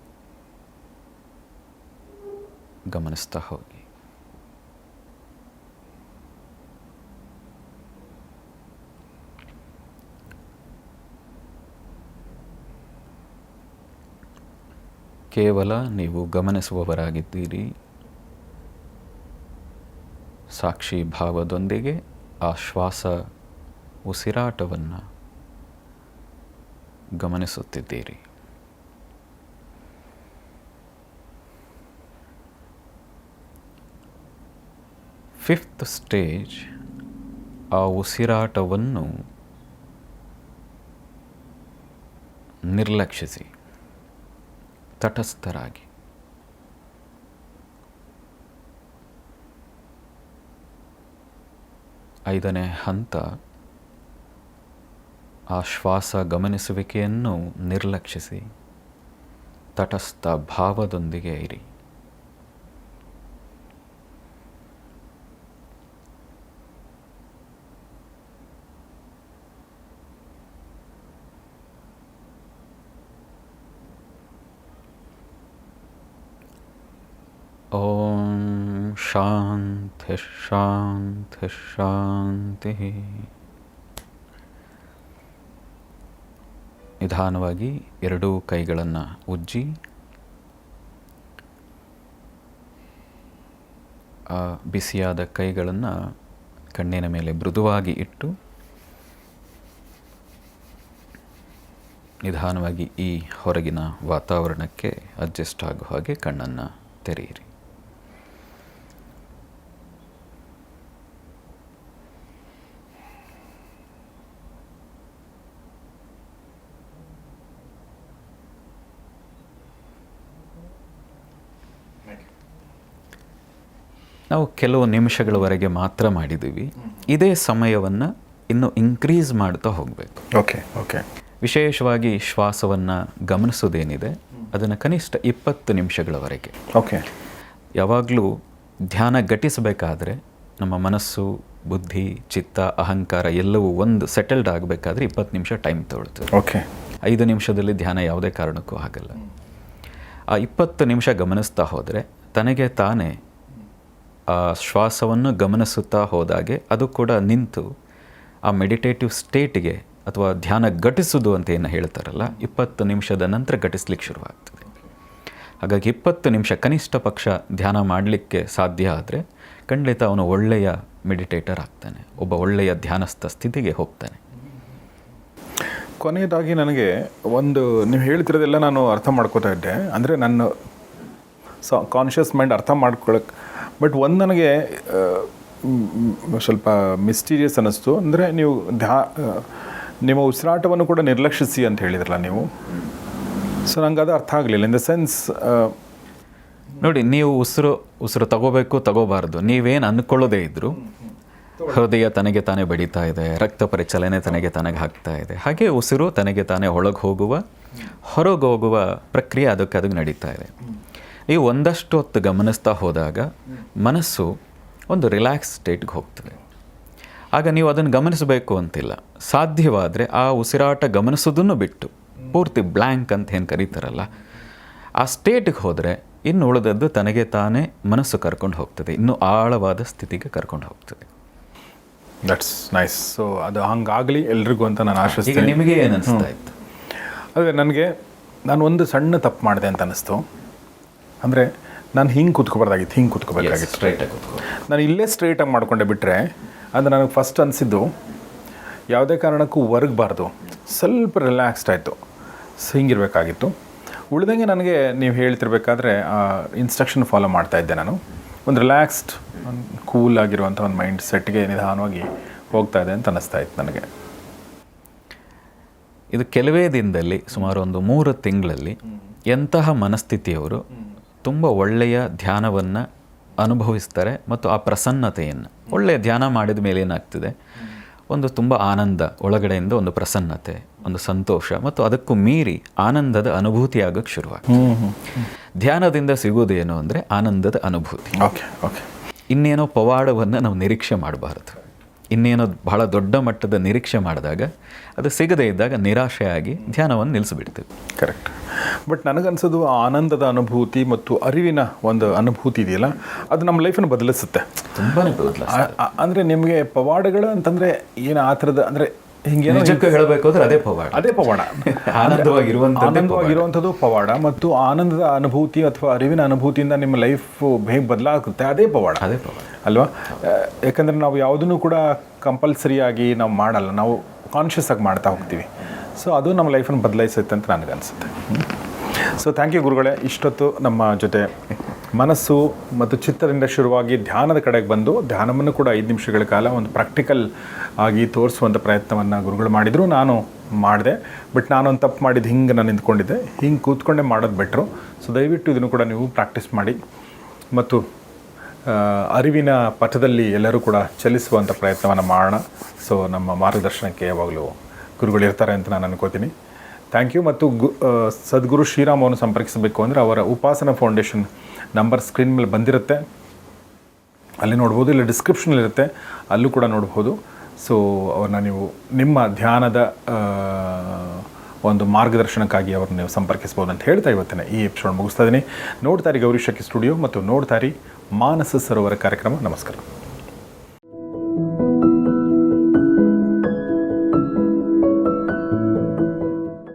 ಗಮನಿಸ್ತಾ ಹೋಗಿ. ಕೇವಲ ನೀವು ಗಮನಿಸುವವರಾಗಿದ್ದೀರಿ. ಸಾಕ್ಷಿ ಭಾವದೊಂದಿಗೆ ಆ ಶ್ವಾಸ ಉಸಿರಾಟವನ್ನು ಗಮನಿಸುತ್ತಿದ್ದೀರಿ. ಫಿಫ್ತ್ ಸ್ಟೇಜ್ ಆ ಉಸಿರಾಟವನ್ನು ನಿರ್ಲಕ್ಷಿಸಿ. ತಟಸ್ಥರಾಗಿ. ಐದನೇ ಹಂತ ಆ ಶ್ವಾಸ ಗಮನಿಸುವಿಕೆಯನ್ನು ನಿರ್ಲಕ್ಷಿಸಿ ತಟಸ್ಥ ಭಾವದೊಂದಿಗೆ ಇರಿ ಓಂ ಶಾಂತಿ ಶಾಂತಿ ಶಾಂತಿ ನಿಧಾನವಾಗಿ ಎರಡೂ ಕೈಗಳನ್ನು ಉಜ್ಜಿ, ಆ ಬಿಸಿಯಾದ ಕೈಗಳನ್ನು ಕಣ್ಣಿನ ಮೇಲೆ ಮೃದುವಾಗಿ ಇಟ್ಟು, ನಿಧಾನವಾಗಿ ಈ ಹೊರಗಿನ ವಾತಾವರಣಕ್ಕೆ ಅಡ್ಜಸ್ಟ್ ಆಗುವ ಹಾಗೆ ಕಣ್ಣನ್ನು ತೆರೆಯಿರಿ. ನಾವು ಕೆಲವು ನಿಮಿಷಗಳವರೆಗೆ ಮಾತ್ರ ಮಾಡಿದ್ದೀವಿ. ಇದೇ ಸಮಯವನ್ನು ಇನ್ನು ಇನ್ಕ್ರೀಸ್ ಮಾಡ್ತಾ ಹೋಗಬೇಕು. ಓಕೆ ಓಕೆ ವಿಶೇಷವಾಗಿ ಶ್ವಾಸವನ್ನು ಗಮನಿಸೋದೇನಿದೆ ಅದನ್ನು ಕನಿಷ್ಠ ಇಪ್ಪತ್ತು ನಿಮಿಷಗಳವರೆಗೆ. ಓಕೆ ಯಾವಾಗಲೂ ಧ್ಯಾನ ಘಟಿಸಬೇಕಾದ್ರೆ ನಮ್ಮ ಮನಸ್ಸು ಬುದ್ಧಿ ಚಿತ್ತ ಅಹಂಕಾರ ಎಲ್ಲವೂ ಒಂದು ಸೆಟಲ್ಡ್ ಆಗಬೇಕಾದ್ರೆ ಇಪ್ಪತ್ತು ನಿಮಿಷ ಟೈಮ್ ತೊಗೊಳ್ತದೆ. ಓಕೆ ಐದು ನಿಮಿಷದಲ್ಲಿ ಧ್ಯಾನ ಯಾವುದೇ ಕಾರಣಕ್ಕೂ ಆಗಲ್ಲ. ಆ ಇಪ್ಪತ್ತು ನಿಮಿಷ ಗಮನಿಸ್ತಾ ಹೋದರೆ ತನಗೆ ತಾನೇ ಆ ಶ್ವಾಸವನ್ನು ಗಮನಿಸುತ್ತಾ ಹೋದಾಗೆ ಅದು ಕೂಡ ನಿಂತು ಆ ಮೆಡಿಟೇಟಿವ್ ಸ್ಟೇಟಿಗೆ ಅಥವಾ ಧ್ಯಾನ ಘಟಿಸೋದು ಅಂತ ಏನು ಹೇಳ್ತಾರಲ್ಲ, ಇಪ್ಪತ್ತು ನಿಮಿಷದ ನಂತರ ಘಟಿಸ್ಲಿಕ್ಕೆ ಶುರುವಾಗ್ತದೆ. ಹಾಗಾಗಿ ಇಪ್ಪತ್ತು ನಿಮಿಷ ಕನಿಷ್ಠ ಪಕ್ಷ ಧ್ಯಾನ ಮಾಡಲಿಕ್ಕೆ ಸಾಧ್ಯ ಆದರೆ ಖಂಡಿತ ಅವನು ಒಳ್ಳೆಯ ಮೆಡಿಟೇಟರ್ ಆಗ್ತಾನೆ, ಒಬ್ಬ ಒಳ್ಳೆಯ ಧ್ಯಾನಸ್ಥ ಸ್ಥಿತಿಗೆ ಹೋಗ್ತಾನೆ. ಕೊನೆಯದಾಗಿ ನನಗೆ ಒಂದು ನೀವು ಹೇಳ್ತಿರೋದೆಲ್ಲ ನಾನು ಅರ್ಥ ಮಾಡ್ಕೋತಾ ಇದ್ದೆ. ಅಂದರೆ ನನ್ನ ಸ ಕಾನ್ಷಿಯಸ್ ಮೈಂಡ್ ಅರ್ಥ ಮಾಡ್ಕೊಳಕ್ಕೆ ಬಟ್ ಒಂದು ನನಗೆ ಸ್ವಲ್ಪ ಮಿಸ್ಟೀರಿಯಸ್ ಅನ್ನಿಸ್ತು. ಅಂದರೆ ನೀವು ಧ್ಯಾ ನಿಮ್ಮ ಉಸಿರಾಟವನ್ನು ಕೂಡ ನಿರ್ಲಕ್ಷಿಸಿ ಅಂತ ಹೇಳಿದ್ರಲ್ಲ ನೀವು. ಸೊ ನಂಗೆ ಅದು ಅರ್ಥ ಆಗಲಿಲ್ಲ. ಇನ್ ದ ಸೆನ್ಸ್ ನೋಡಿ, ನೀವು ಉಸಿರು ಉಸಿರು ತಗೋಬೇಕು, ತಗೋಬಾರ್ದು. ನೀವೇನು ಅಂದ್ಕೊಳ್ಳೋದೇ ಇದ್ರು, ಹೃದಯ ತನಗೆ ತಾನೇ ಬಡಿತಾ ಇದೆ, ರಕ್ತ ಪರಿಚಲನೆ ತನಗೆ ತನಗೆ ಹಾಕ್ತಾ ಇದೆ. ಹಾಗೆ ಉಸಿರು ತನಗೆ ತಾನೇ ಒಳಗೆ ಹೋಗುವ, ಹೊರಗೆ ಹೋಗುವ ಪ್ರಕ್ರಿಯೆ ಅದಕ್ಕೆ ಅದಕ್ಕೆ ನಡೀತಾ ಇದೆ. ನೀವು ಒಂದಷ್ಟು ಹೊತ್ತು ಗಮನಿಸ್ತಾ ಹೋದಾಗ ಮನಸ್ಸು ಒಂದು ರಿಲ್ಯಾಕ್ಸ್ ಸ್ಟೇಟ್ಗೆ ಹೋಗ್ತದೆ. ಆಗ ನೀವು ಅದನ್ನು ಗಮನಿಸಬೇಕು ಅಂತಿಲ್ಲ. ಸಾಧ್ಯವಾದರೆ ಆ ಉಸಿರಾಟ ಗಮನಿಸೋದನ್ನು ಬಿಟ್ಟು ಪೂರ್ತಿ ಬ್ಲ್ಯಾಂಕ್ ಅಂತ ಏನು ಕರೀತಾರಲ್ಲ ಆ ಸ್ಟೇಟ್ಗೆ ಹೋದರೆ ಇನ್ನು ಉಳಿದದ್ದು ತನಗೆ ತಾನೇ ಮನಸ್ಸು ಕರ್ಕೊಂಡು ಹೋಗ್ತದೆ. ಇನ್ನೂ ಆಳವಾದ ಸ್ಥಿತಿಗೆ ಕರ್ಕೊಂಡು ಹೋಗ್ತದೆ. ದಟ್ಸ್ ನೈಸ್ ಸೊ ಅದು ಹಂಗಾಗಲಿ ಎಲ್ರಿಗೂ ಅಂತ ನಾನು ಆಶಿಸ್ತೀನಿ ನಿಮಗೆ ಏನು ಅನಿಸ್ತಾ ಇತ್ತು? ಅದೇ ನನಗೆ ನಾನು ಒಂದು ಸಣ್ಣ ತಪ್ಪು ಮಾಡಿದೆ ಅಂತ ಅನ್ನಿಸ್ತು. ಅಂದರೆ ನಾನು ಹಿಂಗೆ ಕೂತ್ಕೋಬಾರ್ದಾಗಿತ್ತು ಹಿಂಗೆ ಕೂತ್ಕೋಬೇಕಾಗಿತ್ತು. ಸ್ಟ್ರೈಟಾಗಿ ನಾನು ಇಲ್ಲೇ ಸ್ಟ್ರೈಟಾಗಿ ಮಾಡ್ಕೊಂಡೆ ಬಿಟ್ಟರೆ ಅದು ನನಗೆ ಫಸ್ಟ್ ಅನಿಸಿದ್ದು ಯಾವುದೇ ಕಾರಣಕ್ಕೂ ಒರಗಬಾರ್ದು. ಸ್ವಲ್ಪ ರಿಲ್ಯಾಕ್ಸ್ಡ್ ಆಯಿತು. ಸೊ ಹಿಂಗಿರಬೇಕಾಗಿತ್ತು. ಉಳಿದಂಗೆ ನನಗೆ ನೀವು ಹೇಳ್ತಿರ್ಬೇಕಾದ್ರೆ ಇನ್ಸ್ಟ್ರಕ್ಷನ್ ಫಾಲೋ ಮಾಡ್ತಾ ಇದ್ದೆ ನಾನು. ಒಂದು ರಿಲ್ಯಾಕ್ಸ್ಡ್ ಕೂಲ್ ಆಗಿರುವಂಥ ಒಂದು ಮೈಂಡ್ ಸೆಟ್ಗೆ ನಿಧಾನವಾಗಿ ಹೋಗ್ತಾ ಇದೆ ಅಂತ ಅನ್ನಿಸ್ತಾ ಇತ್ತು ನನಗೆ. ಇದು ಕೆಲವೇ ದಿನದಲ್ಲಿ ಸುಮಾರು ಒಂದು ಮೂರು ತಿಂಗಳಲ್ಲಿ ಎಂತಹ ಮನಸ್ಥಿತಿಯವರು ತುಂಬ ಒಳ್ಳೆಯ ಧ್ಯಾನವನ್ನು ಅನುಭವಿಸ್ತಾರೆ ಮತ್ತು ಆ ಪ್ರಸನ್ನತೆಯನ್ನು. ಒಳ್ಳೆಯ ಧ್ಯಾನ ಮಾಡಿದ ಮೇಲೆ ಏನಾಗ್ತದೆ? ಒಂದು ತುಂಬ ಆನಂದ ಒಳಗಡೆಯಿಂದ ಒಂದು ಪ್ರಸನ್ನತೆ ಒಂದು ಸಂತೋಷ ಮತ್ತು ಅದಕ್ಕೂ ಮೀರಿ ಆನಂದದ ಅನುಭೂತಿ ಆಗೋಕ್ಕೆ ಶುರುವಾಗ್ತದೆ. ಧ್ಯಾನದಿಂದ ಸಿಗುವುದೇನು ಅಂದರೆ ಆನಂದದ ಅನುಭೂತಿ. Okay okay. ಇನ್ನೇನೋ ಪವಾಡವನ್ನು ನಾವು ನಿರೀಕ್ಷೆ ಮಾಡಬಾರದು. ಇನ್ನೇನೋ ಬಹಳ ದೊಡ್ಡ ಮಟ್ಟದ ನಿರೀಕ್ಷೆ ಮಾಡಿದಾಗ ಅದು ಸಿಗದೇ ಇದ್ದಾಗ ನಿರಾಶೆಯಾಗಿ ಧ್ಯಾನವನ್ನು ನಿಲ್ಲಿಸಿಬಿಡ್ತೀವಿ. ಕರೆಕ್ಟ್ ಬಟ್ ನನಗನ್ಸೋದು ಆ ಆನಂದದ ಅನುಭೂತಿ ಮತ್ತು ಅರಿವಿನ ಒಂದು ಅನುಭೂತಿ ಇದೆಯಲ್ಲ ಅದು ನಮ್ಮ ಲೈಫನ್ನು ಬದಲಿಸುತ್ತೆ. ತುಂಬಾ ಬದಲ ಅಂದ್ರೆ ನಿಮಗೆ ಪವಾಡಗಳು ಅಂತಂದರೆ ಏನು ಆ ಥರದ ಅಂದ್ರೆ ಹಿಂಗೇನೋ ನಿಜಕ್ಕೂ ಹೇಳಬೇಕು ಅಂದ್ರೆ ಅದೇ ಪವಾಡ. ಅದೇ ಪವಾಡ. ಆನಂದವಾಗಿರುವಂಥ ಆನಂದವಾಗಿರುವಂಥದ್ದು ಪವಾಡ ಮತ್ತು ಆನಂದದ ಅನುಭೂತಿ ಅಥವಾ ಅರಿವಿನ ಅನುಭೂತಿಯಿಂದ ನಿಮ್ಮ ಲೈಫ್ ಹೇಗೆ ಬದಲಾಗುತ್ತೆ ಅದೇ ಪವಾಡ. ಅದೇ ಪವಾಡ. ಅಲ್ವಾ? ಯಾಕಂದರೆ ಯಾಕಂದ್ರೆ ನಾವು ಯಾವುದನ್ನು ಕೂಡ ಕಂಪಲ್ಸರಿಯಾಗಿ ನಾವು ಮಾಡಲ್ಲ. ನಾವು ಕಾನ್ಷಿಯಸ್ ಆಗಿ ಮಾಡ್ತಾ ಹೋಗ್ತೀವಿ. ಸೊ ಅದು ನಮ್ಮ ಲೈಫನ್ನು ಬದಲಾಯಿಸುತ್ತೆ ಅಂತ ನನಗನ್ಸುತ್ತೆ. ಸೊ ಥ್ಯಾಂಕ್ ಯು ಗುರುಗಳೇ. ಇಷ್ಟೊತ್ತು ನಮ್ಮ ಜೊತೆ ಮನಸ್ಸು ಮತ್ತು ಚಿತ್ತದಿಂದ ಶುರುವಾಗಿ ಧ್ಯಾನದ ಕಡೆಗೆ ಬಂದು ಧ್ಯಾನವನ್ನು ಕೂಡ ಐದು ನಿಮಿಷಗಳ ಕಾಲ ಒಂದು ಪ್ರಾಕ್ಟಿಕಲ್ ಆಗಿ ತೋರಿಸುವಂಥ ಪ್ರಯತ್ನವನ್ನು ಗುರುಗಳು ಮಾಡಿದರು. ನಾನು ಮಾಡಿದೆ. ಬಟ್ ನಾನೊಂದು ತಪ್ಪು ಮಾಡಿದ್ದು ಹಿಂಗೆ ನಾನು ನಿಂತ್ಕೊಂಡಿದ್ದೆ. ಹಿಂಗೆ ಕೂತ್ಕೊಂಡೇ ಮಾಡೋದು ಬೆಟ್ರು. ಸೊ ದಯವಿಟ್ಟು ಇದನ್ನು ಕೂಡ ನೀವು ಪ್ರಾಕ್ಟೀಸ್ ಮಾಡಿ. ಮತ್ತು ಅರಿವಿನ ಪಥದಲ್ಲಿ ಎಲ್ಲರೂ ಕೂಡ ಚಲಿಸುವಂಥ ಪ್ರಯತ್ನವನ್ನು ಮಾಡೋಣ. ಸೊ ನಮ್ಮ ಮಾರ್ಗದರ್ಶನಕ್ಕೆ ಯಾವಾಗಲೂ ಗುರುಗಳು ಇರ್ತಾರೆ ಅಂತ ನಾನು ಅನ್ಕೋತೀನಿ. ಥ್ಯಾಂಕ್ ಯು ಮತ್ತು ಗು ಸದ್ಗುರು ಶ್ರೀರಾಮವನ್ನು ಸಂಪರ್ಕಿಸಬೇಕು ಅಂದರೆ ಅವರ ಉಪಾಸನ ಫೌಂಡೇಶನ್ ನಂಬರ್ ಸ್ಕ್ರೀನ್ ಮೇಲೆ ಬಂದಿರುತ್ತೆ. ಅಲ್ಲಿ ನೋಡ್ಬೋದು, ಇಲ್ಲ ಡಿಸ್ಕ್ರಿಪ್ಷನಲ್ಲಿರುತ್ತೆ ಅಲ್ಲೂ ಕೂಡ ನೋಡ್ಬೋದು. ಸೊ ಅವ್ರನ್ನ ನೀವು ನಿಮ್ಮ ಧ್ಯಾನದ ಒಂದು ಮಾರ್ಗದರ್ಶನಕ್ಕಾಗಿ ಅವ್ರನ್ನ ನೀವು ಸಂಪರ್ಕಿಸ್ಬೋದು ಅಂತ ಹೇಳ್ತಾ ಇವತ್ತಿನ ಈ ಎಪಿಸೋಡ್ ಮುಗಿಸ್ತಾ ಇದ್ದೀನಿ ನೋಡ್ತಾರೆ ಗೌರಿ ಸ್ಟುಡಿಯೋ ಮತ್ತು ನೋಡ್ತಾರೆ ಮಾನಸ ಸರೋವರ ಕಾರ್ಯಕ್ರಮ. ನಮಸ್ಕಾರ.